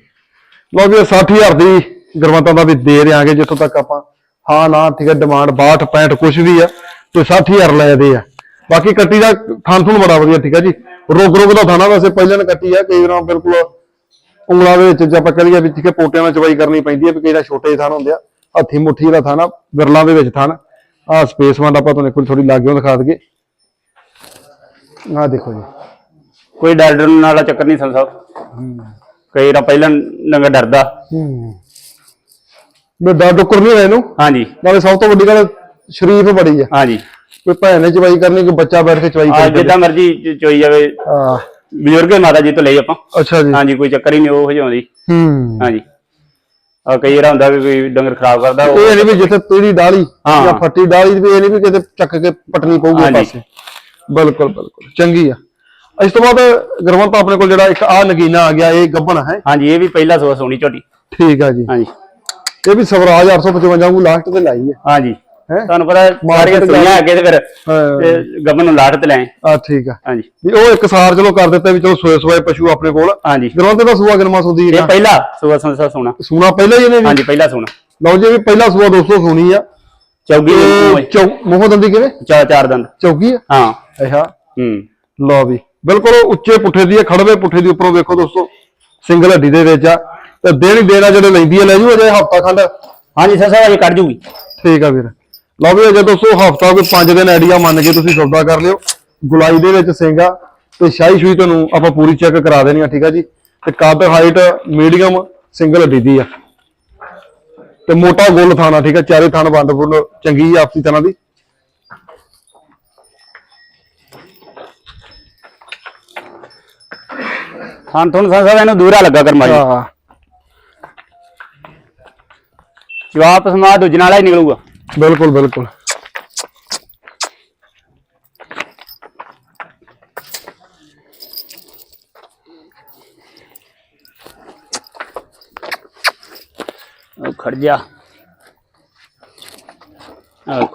ਲਓ ਇਹ 60000 ਦੀ ਗਰਵਾਤਾਂ ਦਾ ਵੀ ਦੇ ਰਿਆਂਗੇ ਜਿੱਥੋਂ ਤੱਕ ਆਪਾਂ ਹਾਂ ਨਾ ਠੀਕ ਹੈ ਡਿਮਾਂਡ 62 65 ਕੁਝ ਵੀ ਆ ਤੇ 60000 ਲੈ ਦੇ ਆ। ਬਾਕੀ ਕੱਟੀ ਦਾ ਥਣ ਥੁਣ ਬੜਾ ਵਧੀਆ ਠੀਕ ਹੈ ਜੀ। ਰੋਗ ਰੋਗ ਦਾ ਥਾਣਾ ਵੈਸੇ ਪਹਿਲਾਂ ਨੇ ਕੱਟੀ ਆ ਕਈ ਵਾਰ ਬਿਲਕੁਲ ਉਂਗਲਾਂ ਦੇ ਵਿੱਚ ਜੇ ਆਪਾਂ ਕਰੀਏ ਵੀ ਠੀਕ ਹੈ ਪੋਟਿਆਂ ਨਾਲ ਚਵਾਈ ਕਰਨੀ ਪੈਂਦੀ ਹੈ ਵੀ ਕਈ ਛੋਟੇ ਥਣ ਹੁੰਦੇ ਆ ਹੱਥੀ ਮੁੱਠੀ ਦਾ ਥਾਣਾ ਵਿਰਲਾਂ ਦੇ ਵਿੱਚ ਥਣ। ਆ ਸਪੇਸ ਵੰਡ ਆਪਾਂ ਤੁਹਾਨੂੰ ਇੱਕ ਥੋੜੀ ਲਾਗਿਓ ਦਿਖਾ ਦਈਏ। ਆ ਦੇਖੋ ਜੀ। ਕੋਈ ਡਰ ਡਰਨ ਵਾਲਾ ਚੱਕਰ ਨਹੀਂ ਸੰਧੂ ਸਾਹਿਬ। ਕਈ ਵਾਰ ਪਹਿਲਾਂ ਨੰਗਾ ਡਰਦਾ। ਹੂੰ। ਮੈਂ ਡਰ ਡੁੱਕਰ ਨਹੀਂ ਇਹਨੂੰ ਹਾਂਜੀ। ਨਾਲੇ ਸਭ ਤੋਂ ਵੱਡੀ ਗੱਲ ਸ਼ਰੀਫ ਬੜੀ ਆ। ਹਾਂਜੀ। ਕੋਈ ਭੈਣ ਨੇ ਚਵਾਈ ਕਰਨੀ ਕੋਈ ਬੱਚਾ ਬੈਠ ਕੇ ਚਵਾਈ ਆ ਕਰੀ ਜਿੱਦਾਂ ਮਰਜ਼ੀ ਚੋਈ ਜਾਵੇ। ਆ ਬਜ਼ੁਰਗੇ ਮਾਤਾ ਜੀ ਤੋਂ ਲਈ ਆਪਾਂ। ਅੱਛਾ ਜੀ। ਹਾਂਜੀ ਕੋਈ ਚੱਕਰ ਹੀ ਨਹੀਂ ਉਹ ਹਜਾਉਂਦੀ ਹੂੰ। ਹਾਂਜੀ। ਆ ਕਈ ਵਾਰ ਹੁੰਦਾ ਵੀ ਕੋਈ ਡੰਗਰ ਖਰਾਬ ਕਰਦਾ ਉਹ ਇਹ ਨਹੀਂ ਵੀ ਜਿੱਥੇ ਤੇੜੀ ਡਾਲੀ ਹਾਂ। ਜਾਂ ਫੱਟੀ ਡਾਲੀ ਵੀ ਇਹ ਨਹੀਂ ਵੀ ਕਿਤੇ ਚੱਕ ਕੇ ਪਟਣੀ ਪਊਗੀ ਹਾਂਜੀ। ਪਾਸੇ। ਬਿਲਕੁਲ ਬਿਲਕੁਲ। ਚੰਗੀ ਆ। ਇਸ ਤੋਂ ਬਾਅਦ ਗੁਰਵੰਤ ਆਪਣੇ ਕੋਲ ਜਿਹੜਾ ਇੱਕ ਆ ਨਗੀਨਾ ਆ ਗਿਆ ਇਹ ਗੱਬਣ ਹੈ। ਹਾਂਜੀ ਇਹ ਵੀ ਪਹਿਲਾ ਸੋਆ ਸੋਣੀ ਝੋਟੀ। ਠੀਕ ਆ ਜੀ। ਹਾਂਜੀ। ਇਹ ਵੀ ਸਵਰਾਜ 855 ਨੂੰ ਲਾਸਟ ਤੇ ਲਾਈ ਹੈ। ਹਾਂਜੀ। ਹੈਂ? ਤੁਹਾਨੂੰ ਪਤਾ ਸਾਰੀਆਂ Market ਸੁਈਆਂ ਅੱਗੇ ਤੇ ਫਿਰ ਹਾਂ। ਤੇ ਗੱਬਨ ਨੂੰ ਲਾਟ ਤੇ ਲੈ ਆ ਠੀਕ ਆ। ਹਾਂਜੀ। ਵੀ ਉਹ ਇੱਕ ਸਾਰ ਚਲੋ ਕਰ ਦਿੱਤਾ ਵੀ ਚਲੋ ਸੋਏ ਸੋਏ ਪਸ਼ੂ ਆਪਣੇ ਕੋਲ। ਹਾਂਜੀ। ਗੁਰਵੰਤ ਦਾ ਸੂਆ ਗਨਮਾ ਸੁਦੀ ਇਹ ਪਹਿਲਾ ਸੋਆ ਸੰਸਾ ਸੋਣਾ ਸੂਣਾ ਪਹਿਲਾਂ ਹੀ ਇਹਨੇ ਵੀ। ਹਾਂਜੀ ਪਹਿਲਾ ਸੋਣਾ। ਲਓ ਜੀ ਇਹ ਵੀ ਪਹਿਲਾ ਸੂਆ ਦੋਸਤੋ ਸੁਣੀ ਆ। ਚੌਗੀ ਤੇ ਚੌ ਮੋਹ ਦੰਦੀ ਕਿਵੇਂ ਚਾਰ ਚਾਰ ਦੰਦ। ਚੌਕੀ ਆ? ਹਾਂ। ਅੱਛਾ। ਹੂੰ। ਲਓ ਵੀ ਬਿਲਕੁਲ ਉਹ ਉੱਚੇ ਪੁੱਠੇ ਦੀ ਆ ਖੜਵੇ ਪੁੱਠੇ ਦੀ ਉੱਪਰੋਂ ਵੇਖੋ ਦੋਸਤੋ। ਸਿੰਗਲ ਹੱਡੀ ਦੇ ਵਿੱਚ ਆ। ਤੇ ਦੇਣ ਹੀ ਦੇਣਾ ਜਿਹੜੇ ਲੈਂਦੀ ਆ ਲੈ ਜੂ ਅਜੇ ਹਫਤਾ ਖੰਡ। ਹਾਂਜੀ ਸਸਾ ਇਹ ਕੱਢ ਜੂਗੀ। ਠੀਕ ਆ ਵੀਰ। ਲਓ ਵੀ ਅਜੇ ਦੋਸਤੋ ਹਫਤਾ ਕੋਈ 5 ਦਿਨ ਆਈਡੀਆ ਮੰਨ ਕੇ ਤੁਸੀਂ ਸੌਦਾ ਕਰ ਲਿਓ। ਗੁਲਾਈ ਦੇ ਵਿੱਚ ਸਿੰਗਾ ਤੇ ਸ਼ਾਹੀ ਸ਼ੂਈ ਤੁਹਾਨੂੰ ਆਪਾਂ ਪੂਰੀ ਚੈੱਕ ਕਰਾ ਦੇਣੀ ਆ ਠੀਕ ਆ ਜੀ। ਤੇ ਕੱਦ ਹਾਈਟ ਮੀਡੀਅਮ ਸਿੰਗਲ ਹੱਡੀ ਦੀ ਆ। ਤੇ ਮੋਟਾ ਗੋਲ ਥਾਣਾ ਠੀਕ ਆ ਚਾਰੇ ਥਾਣ ਵੰਡ ਫੁੱਲ ਚੰਗੀ ਆਪਸੀ ਤਰ੍ਹਾਂ ਦੀ। ਹਾਂ ਤੁਹਾਨੂੰ ਸੰਸਾ ਇਹਨੂੰ ਦੂਰਾ ਲੱਗਾ ਕਰਮਾ ਜੀ ਹਾਂ। ਜਵਾਬ ਸਮਾ ਦੂਜੇ ਨਾਲ ਹੀ ਨਿਕਲੂਗਾ। ਬਿਲਕੁਲ ਬਿਲਕੁਲ। ਉਹ ਖੜ ਜਾ। ਆਹ।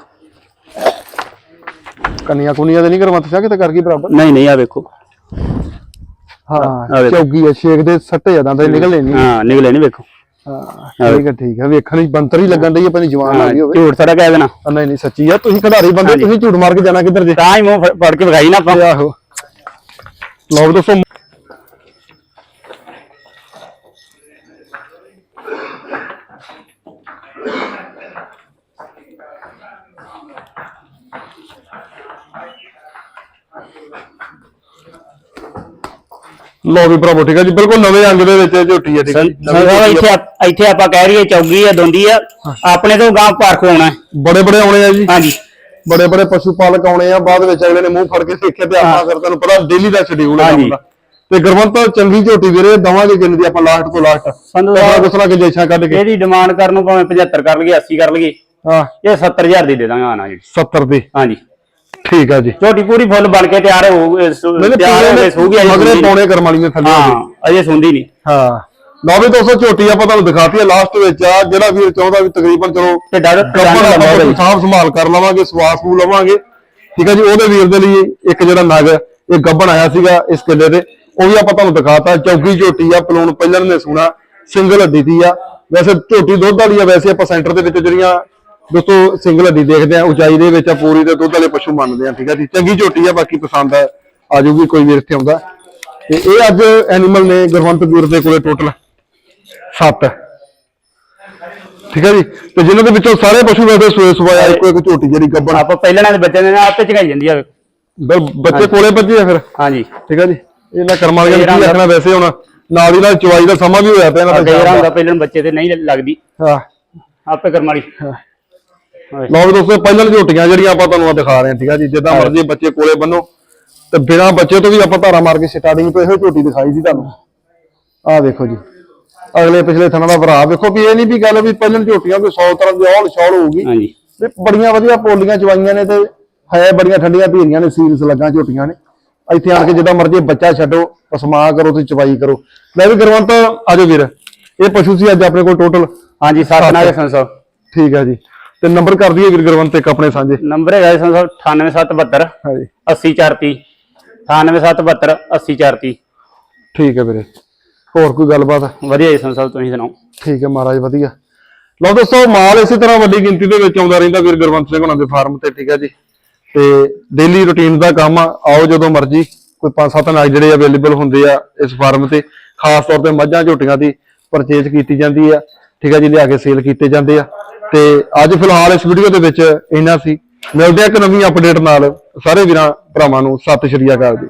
ਕੰਨੀਆਂ ਕੁੰਨੀਆਂ ਤੇ ਨਹੀਂ ਕਰਵਾ ਤੁਸੀਂ ਕਿਤੇ ਕਰ ਗਈ ਬਰਾਬਰ? ਨਹੀਂ ਨਹੀਂ ਆ ਵੇਖੋ। ਹਾਂ ਆ ਵੇਖੋ। ਚੌਗੀ ਆ ਛੇਕ ਦੇ ਸੱਟੇ ਜ਼ਿਆਦਾ ਤੇ ਨਿਕਲੇ ਨਹੀਂ। ਹਾਂ ਨਿਕਲੇ ਨਹੀਂ ਵੇਖੋ। ਹਾਂ ਠੀਕ ਹੈ ਠੀਕ ਹੈ ਵੇਖਣ ਵਿੱਚ ਬੰਤਰ ਹੀ ਲੱਗਣ ਡਈ ਆਪਣੀ ਜਵਾਨ ਗਈ ਹੋਵੇ। ਝੂਠ ਸਾਰਾ ਕਹਿ ਦੇਣਾ। ਨਹੀਂ ਨਹੀਂ ਸੱਚੀ ਆ ਤੁਸੀਂ ਖਿਡਾਰੀ ਬੰਦੇ ਤੁਸੀਂ ਝੂਠ ਮਾਰ ਕੇ ਜਾਣਾ ਕਿੱਧਰ ਜੇ। ਤਾਂ ਹੀ ਮੂੰਹ ਫੜ- ਕੇ ਵਿਖਾਈ ਨਾ ਆਪਾਂ। ਆਹੋ। ਲਓ ਦੋਸਤੋ ਲਓ ਵੀ ਭਰਾਵੋ ਠੀਕ ਹੈ ਜੀ ਬਿਲਕੁਲ ਨਵੇਂ ਅੰਗ ਦੇ ਵਿੱਚ ਇਹ ਝੋਟੀ ਹੈ ਠੀਕ ਹੈ ਜੀ। ਨਵੀਂ ਸੰਗੋ ਝੋਟੀ ਇੱਥੇ ਆਪ- ਇੱਥੇ ਆਪਾਂ ਕਹਿ ਰਹੀਏ ਚੌਗੀ ਆ ਦੋਂਦੀ ਆ ਆਪਣੇ ਤੋਂ ਗਾਂ ਪਾਰਖ ਹੋਣਾ। ਹੈ। ਬੜੇ ਬੜੇ ਆਉਣੇ ਆ ਜੀ। ਹਾਂਜੀ। ਬੜੇ ਬੜੇ ਪਸ਼ੂ ਪਾਲਕ ਆਉਣੇ ਆ ਬਾਅਦ ਵਿੱਚ ਅਗਲੇ ਨੇ ਮੂੰਹ ਫੜ ਕੇ ਦੇਖਿਆ ਤੇ ਆਪਾਂ ਫਿਰ ਤੁਹਾਨੂੰ ਪਤਾ ਡੇਲੀ ਦਾ ਸ਼ਡਿਊਲ ਹੈ ਹਾਂਜੀ। ਤੇ ਗੁਰਵੰਤ ਚੰਗੀ ਝੋਟੀ ਵੀਰੇ ਕਿੰਨੇ ਦੀ ਆਪਾਂ ਲਾਸਟ ਤੋਂ ਲਾਸਟ ਸੰਧੂ ਆਪਣਾ ਸਾਹਿਬ ਗੁਸਲਾ ਕੇ ਜੇਛਾ ਕੱਢ ਕੇ। ਇਹਦੀ ਡਿਮਾਂਡ ਕਰਨ ਨੂੰ ਭਾਵੇਂ 75 ਕਰ ਲਈਏ 80 ਕਰ ਲਈਏ ਹਾਂ। ਇਹ 70000 ਦੀ ਦੇ ਦਾਂਗੇ ਆਣਾ ਜੀ। 70 ਦੀ। ਹਾਂਜੀ। ਠੀਕ ਆ ਜੀ। ਝੋਟੀ ਪੂਰੀ ਫੁੱਲ ਬਣ ਕੇ ਤਿਆਰ ਹੋ ਤਿਆਰ ਹੋ ਕੇ ਸੂਗੀ ਮਗਰੇ। ਪੌਣੇ ਕਰਮ ਵਾਲੀ ਨੇ ਥੱਲੇ ਹਾਂ ਅਜੇ ਸੁੰਦੀ ਨਹੀਂ। ਹਾਂ। ਲਓ ਵੀ ਦੋਸਤੋ ਝੋਟੀ ਆਪਾਂ ਤੁਹਾਨੂੰ ਦਿਖਾਤੀ ਹੈ ਲਾਸਟ ਵਿੱਚ ਆ ਜਿਹੜਾ ਵੀਰ ਚਾਹੁੰਦਾ ਵੀ ਤਕਰੀਬਨ ਚਲੋ ਕੋਈ ਸਾਫ਼ ਸੰਭਾਲ ਕਰ ਲਵਾਂਗੇ ਸਵਾਸ ਨੂੰ ਲਵਾਂਗੇ। ਠੀਕ ਹੈ ਜੀ ਉਹਦੇ ਵੀਰ ਦੇ ਲਈ ਇੱਕ ਜਿਹੜਾ ਨਗ ਇਹ ਗੱਬਣ ਆਇਆ ਸੀਗਾ ਇਸ ਕਿੱਲੇ ਤੇ। ਉਹ ਵੀ ਆਪਾਂ ਤੁਹਾਨੂੰ ਦਿਖਾਤਾ ਚੌਕੀ ਝੋਟੀ ਆ ਪਲੂਣ ਪਹਿਲਾਂ ਨੇ ਸੁਣਾ ਸਿੰਗਲ ਹੱਡੀ ਦੀ ਆ। ਵੈਸੇ ਝੋਟੀ ਦੁੱਧ ਵਾਲੀ ਆ ਵੈਸੇ ਆਪਾਂ ਸੈਂਟਰ ਦੇ ਵਿੱਚ ਜਿਹੜੀਆਂ ਦੋਸਤੋ ਸਿੰਗਲ ਹੱਡੀ ਦੇਖਦੇ ਆ ਉਚਾਈ ਦੇ ਵਿੱਚ ਆ ਪੂਰੀ ਤੇ ਦੁੱਧ ਵਾਲੇ ਪਸ਼ੂ ਮੰਨਦੇ ਆ ਠੀਕ ਹੈ ਜੀ? ਚੰਗੀ ਝੋਟੀ ਆ ਬਾਕੀ ਪਸੰਦ ਆ ਆ ਜਾਊਗੀ ਕੋਈ ਵੀਰ ਇੱਥੇ ਆਉਂਦਾ। ਤੇ ਇਹ ਅੱਜ ਐਨੀਮਲ ਨੇ ਗੁਰਵੰਤ ਵੀਰ ਦੇ ਕੋਲੇ ਟੋਟਲ 7 ਠੀਕ ਹੈ ਜੀ? ਤੇ ਜਿਨ੍ਹਾਂ ਦੇ ਵਿੱਚੋਂ ਸਾਰੇ ਪਸ਼ੂ ਵੈਸੇ ਸੋਏ ਸਵਾਇਆ ਇੱਕੋ ਇੱਕ ਝੋਟੀ ਜਿਹੜੀ ਗੱਬਣ। ਆਪਾਂ ਪਹਿਲਾਂ ਦੇ ਬੱਚੇ ਦੇ ਨਾਲ ਆਪੇ ਚਗਾਈ ਜਾਂਦੀ ਆ। ਬੱਚੇ ਕੋਲੇ ਬੱਜੇ ਆ ਫਿਰ? ਹਾਂਜੀ। ਠੀਕ ਹੈ ਜੀ? ਇਹਨਾਂ ਕਰਮਾਂ ਵਾਲਿਆਂ ਨੇ ਕੀ ਆਖਣਾ ਵੈਸੇ ਹੁਣ? ਨਾਲ ਦੀ ਨਾਲ ਚਵਾਈ ਦਾ ਸਮਾਂ ਵੀ ਹੋਇਆ ਪਿਆ ਇਹਨਾਂ ਦਾ ਹੁੰਦਾ ਪਹਿਲਾਂ ਬੱਚੇ ਤੇ ਨਹੀਂ ਲੱਗਦੀ। ਹਾਂ। ਆਪੇ ਕਰਮਾਲੀ ਲਓ ਵੀ ਦੋਸਤੋ ਪਹਿਲਾਂ ਝੋਟੀਆਂ ਜਿਹੜੀਆਂ ਆਪਾਂ ਤੁਹਾਨੂੰ ਆ ਦਿਖਾ ਰਹੇ ਹਾਂ ਠੀਕ ਹੈ ਜੀ। ਜਿੱਦਾਂ ਮਰਜ਼ੀ ਬੱਚੇ ਕੋਲੇ ਬੰਨੋ ਤੇ ਬਿਨਾਂ ਬੱਚੇ ਤੋਂ ਵੀ ਆਪਾਂ ਧਾਰਾ ਮਾਰ ਕੇ ਸਟਾਰਟਿੰਗ ਤੋਂ ਇਹੋ ਝੋਟੀ ਦਿਖਾਈ ਸੀ ਤੁਹਾਨੂੰ। ਆਹ ਦੇਖੋ ਜੀ ਅਗਲੇ ਪਿਛਲੇ ਥਣਾ ਦਾ ਭਰਾ। ਵੇਖੋ ਵੀ ਇਹ ਨਹੀਂ ਵੀ ਗੱਲ ਵੀ ਪਹਿਲਾਂ ਝੋਟੀਆਂ ਕੋਈ 100 ਤਰ੍ਹਾਂ ਦੀ ਔਲ ਛੌਲ ਹੋਊਗੀ। ਹਾਂਜੀ ਤੇ ਬੜੀਆਂ ਵਧੀਆ ਪੋਲੀਆਂ ਚਵਾਈਆਂ ਨੇ ਤੇ ਹੈ ਬੜੀਆਂ ਠੰਡੀਆਂ ਧੀਰੀਆਂ ਨੇ ਸੀਰੀਅਸ ਲੱਗਾ ਝੋਟੀਆਂ ਨੇ। ਇੱਥੇ ਆਣ ਕੇ ਜਿੱਦਾਂ ਮਰਜ਼ੀ ਬੱਚਾ ਛੱਡੋ ਪਸਮਾ ਕਰੋ ਤੇ ਚਵਾਈ ਕਰੋ। ਲੈ ਵੀ ਗੁਰਵੰਤ ਆਜੋ ਵੀਰ। ਇਹ ਪਸ਼ੂ ਸੀ ਅੱਜ ਆਪਣੇ ਕੋਲ ਟੋਟਲ ਹਾਂਜੀ ਸੱਤ ਨਾਲ ਸੰਸੋ ਠੀਕ ਹੈ ਜੀ। ਤੇ ਨੰਬਰ ਕਰ ਦਈਏ ਵੀਰ ਗੁਰਵੰਤ ਇੱਕ ਆਪਣੇ ਸਾਂਝੇ। ਨੰਬਰ ਹੈਗਾ ਜੀ ਸੰਸੋ 98772 ਹਾਂਜੀ। 8043 98772 8043 ਠੀਕ ਹੈ ਵੀਰੇ। ਹੋਰ ਕੋਈ ਗੱਲਬਾਤ? ਵਧੀਆ ਜੀ ਸੰਸੋ ਤੁਸੀਂ ਸੁਣਾਓ? ਠੀਕ ਹੈ ਮਹਾਰਾਜ ਵਧੀਆ। ਲਓ ਦੋਸਤੋ ਮਾਲ ਇਸੇ ਤਰ੍ਹਾਂ ਵੱਡੀ ਗਿਣਤੀ ਦੇ ਵਿੱਚ ਆਉਂਦਾ ਰਹਿੰਦਾ ਵੀਰ ਗੁਰਵੰਤ ਸਿੰਘ ਹੁਣਾਂ ਦੇ ਫਾਰਮ ਤੇ ਠੀਕ ਹੈ ਜੀ। ਤੇ ਡੇਲੀ ਰੁਟੀਨ ਦਾ ਕੰਮ ਆ ਆਓ ਜਦੋਂ ਮਰਜ਼ੀ। ਕੋਈ ਪੰਜ ਸੱਤ ਨਾਗ ਜਿਹੜੇ ਅਵੇਲੇਬਲ ਹੁੰਦੇ ਆ ਇਸ ਫਾਰਮ ਤੇ ਖਾਸ ਤੌਰ ਤੇ ਮੱਝਾਂ ਝੋਟੀਆਂ ਦੀ ਪਰਚੇਜ ਕੀਤੀ ਜਾਂਦੀ ਆ। ਠੀਕ ਹੈ ਜੀ ਲਿਆ ਕੇ ਸੇਲ ਕੀਤੇ ਜਾਂਦੇ ਆ। ਤੇ ਅੱਜ ਫਿਲਹਾਲ ਇਸ ਵੀਡੀਓ ਦੇ ਵਿੱਚ ਇੰਨਾ ਸੀ। ਮਿਲਦੇ ਆ ਇੱਕ ਨਵੀਂ ਅਪਡੇਟ ਨਾਲ। ਸਾਰੇ ਵੀਰਾਂ, ਭਰਾਵਾਂ ਨੂੰ ਸਤਿ ਸ਼੍ਰੀ ਅਕਾਲ ਜੀ।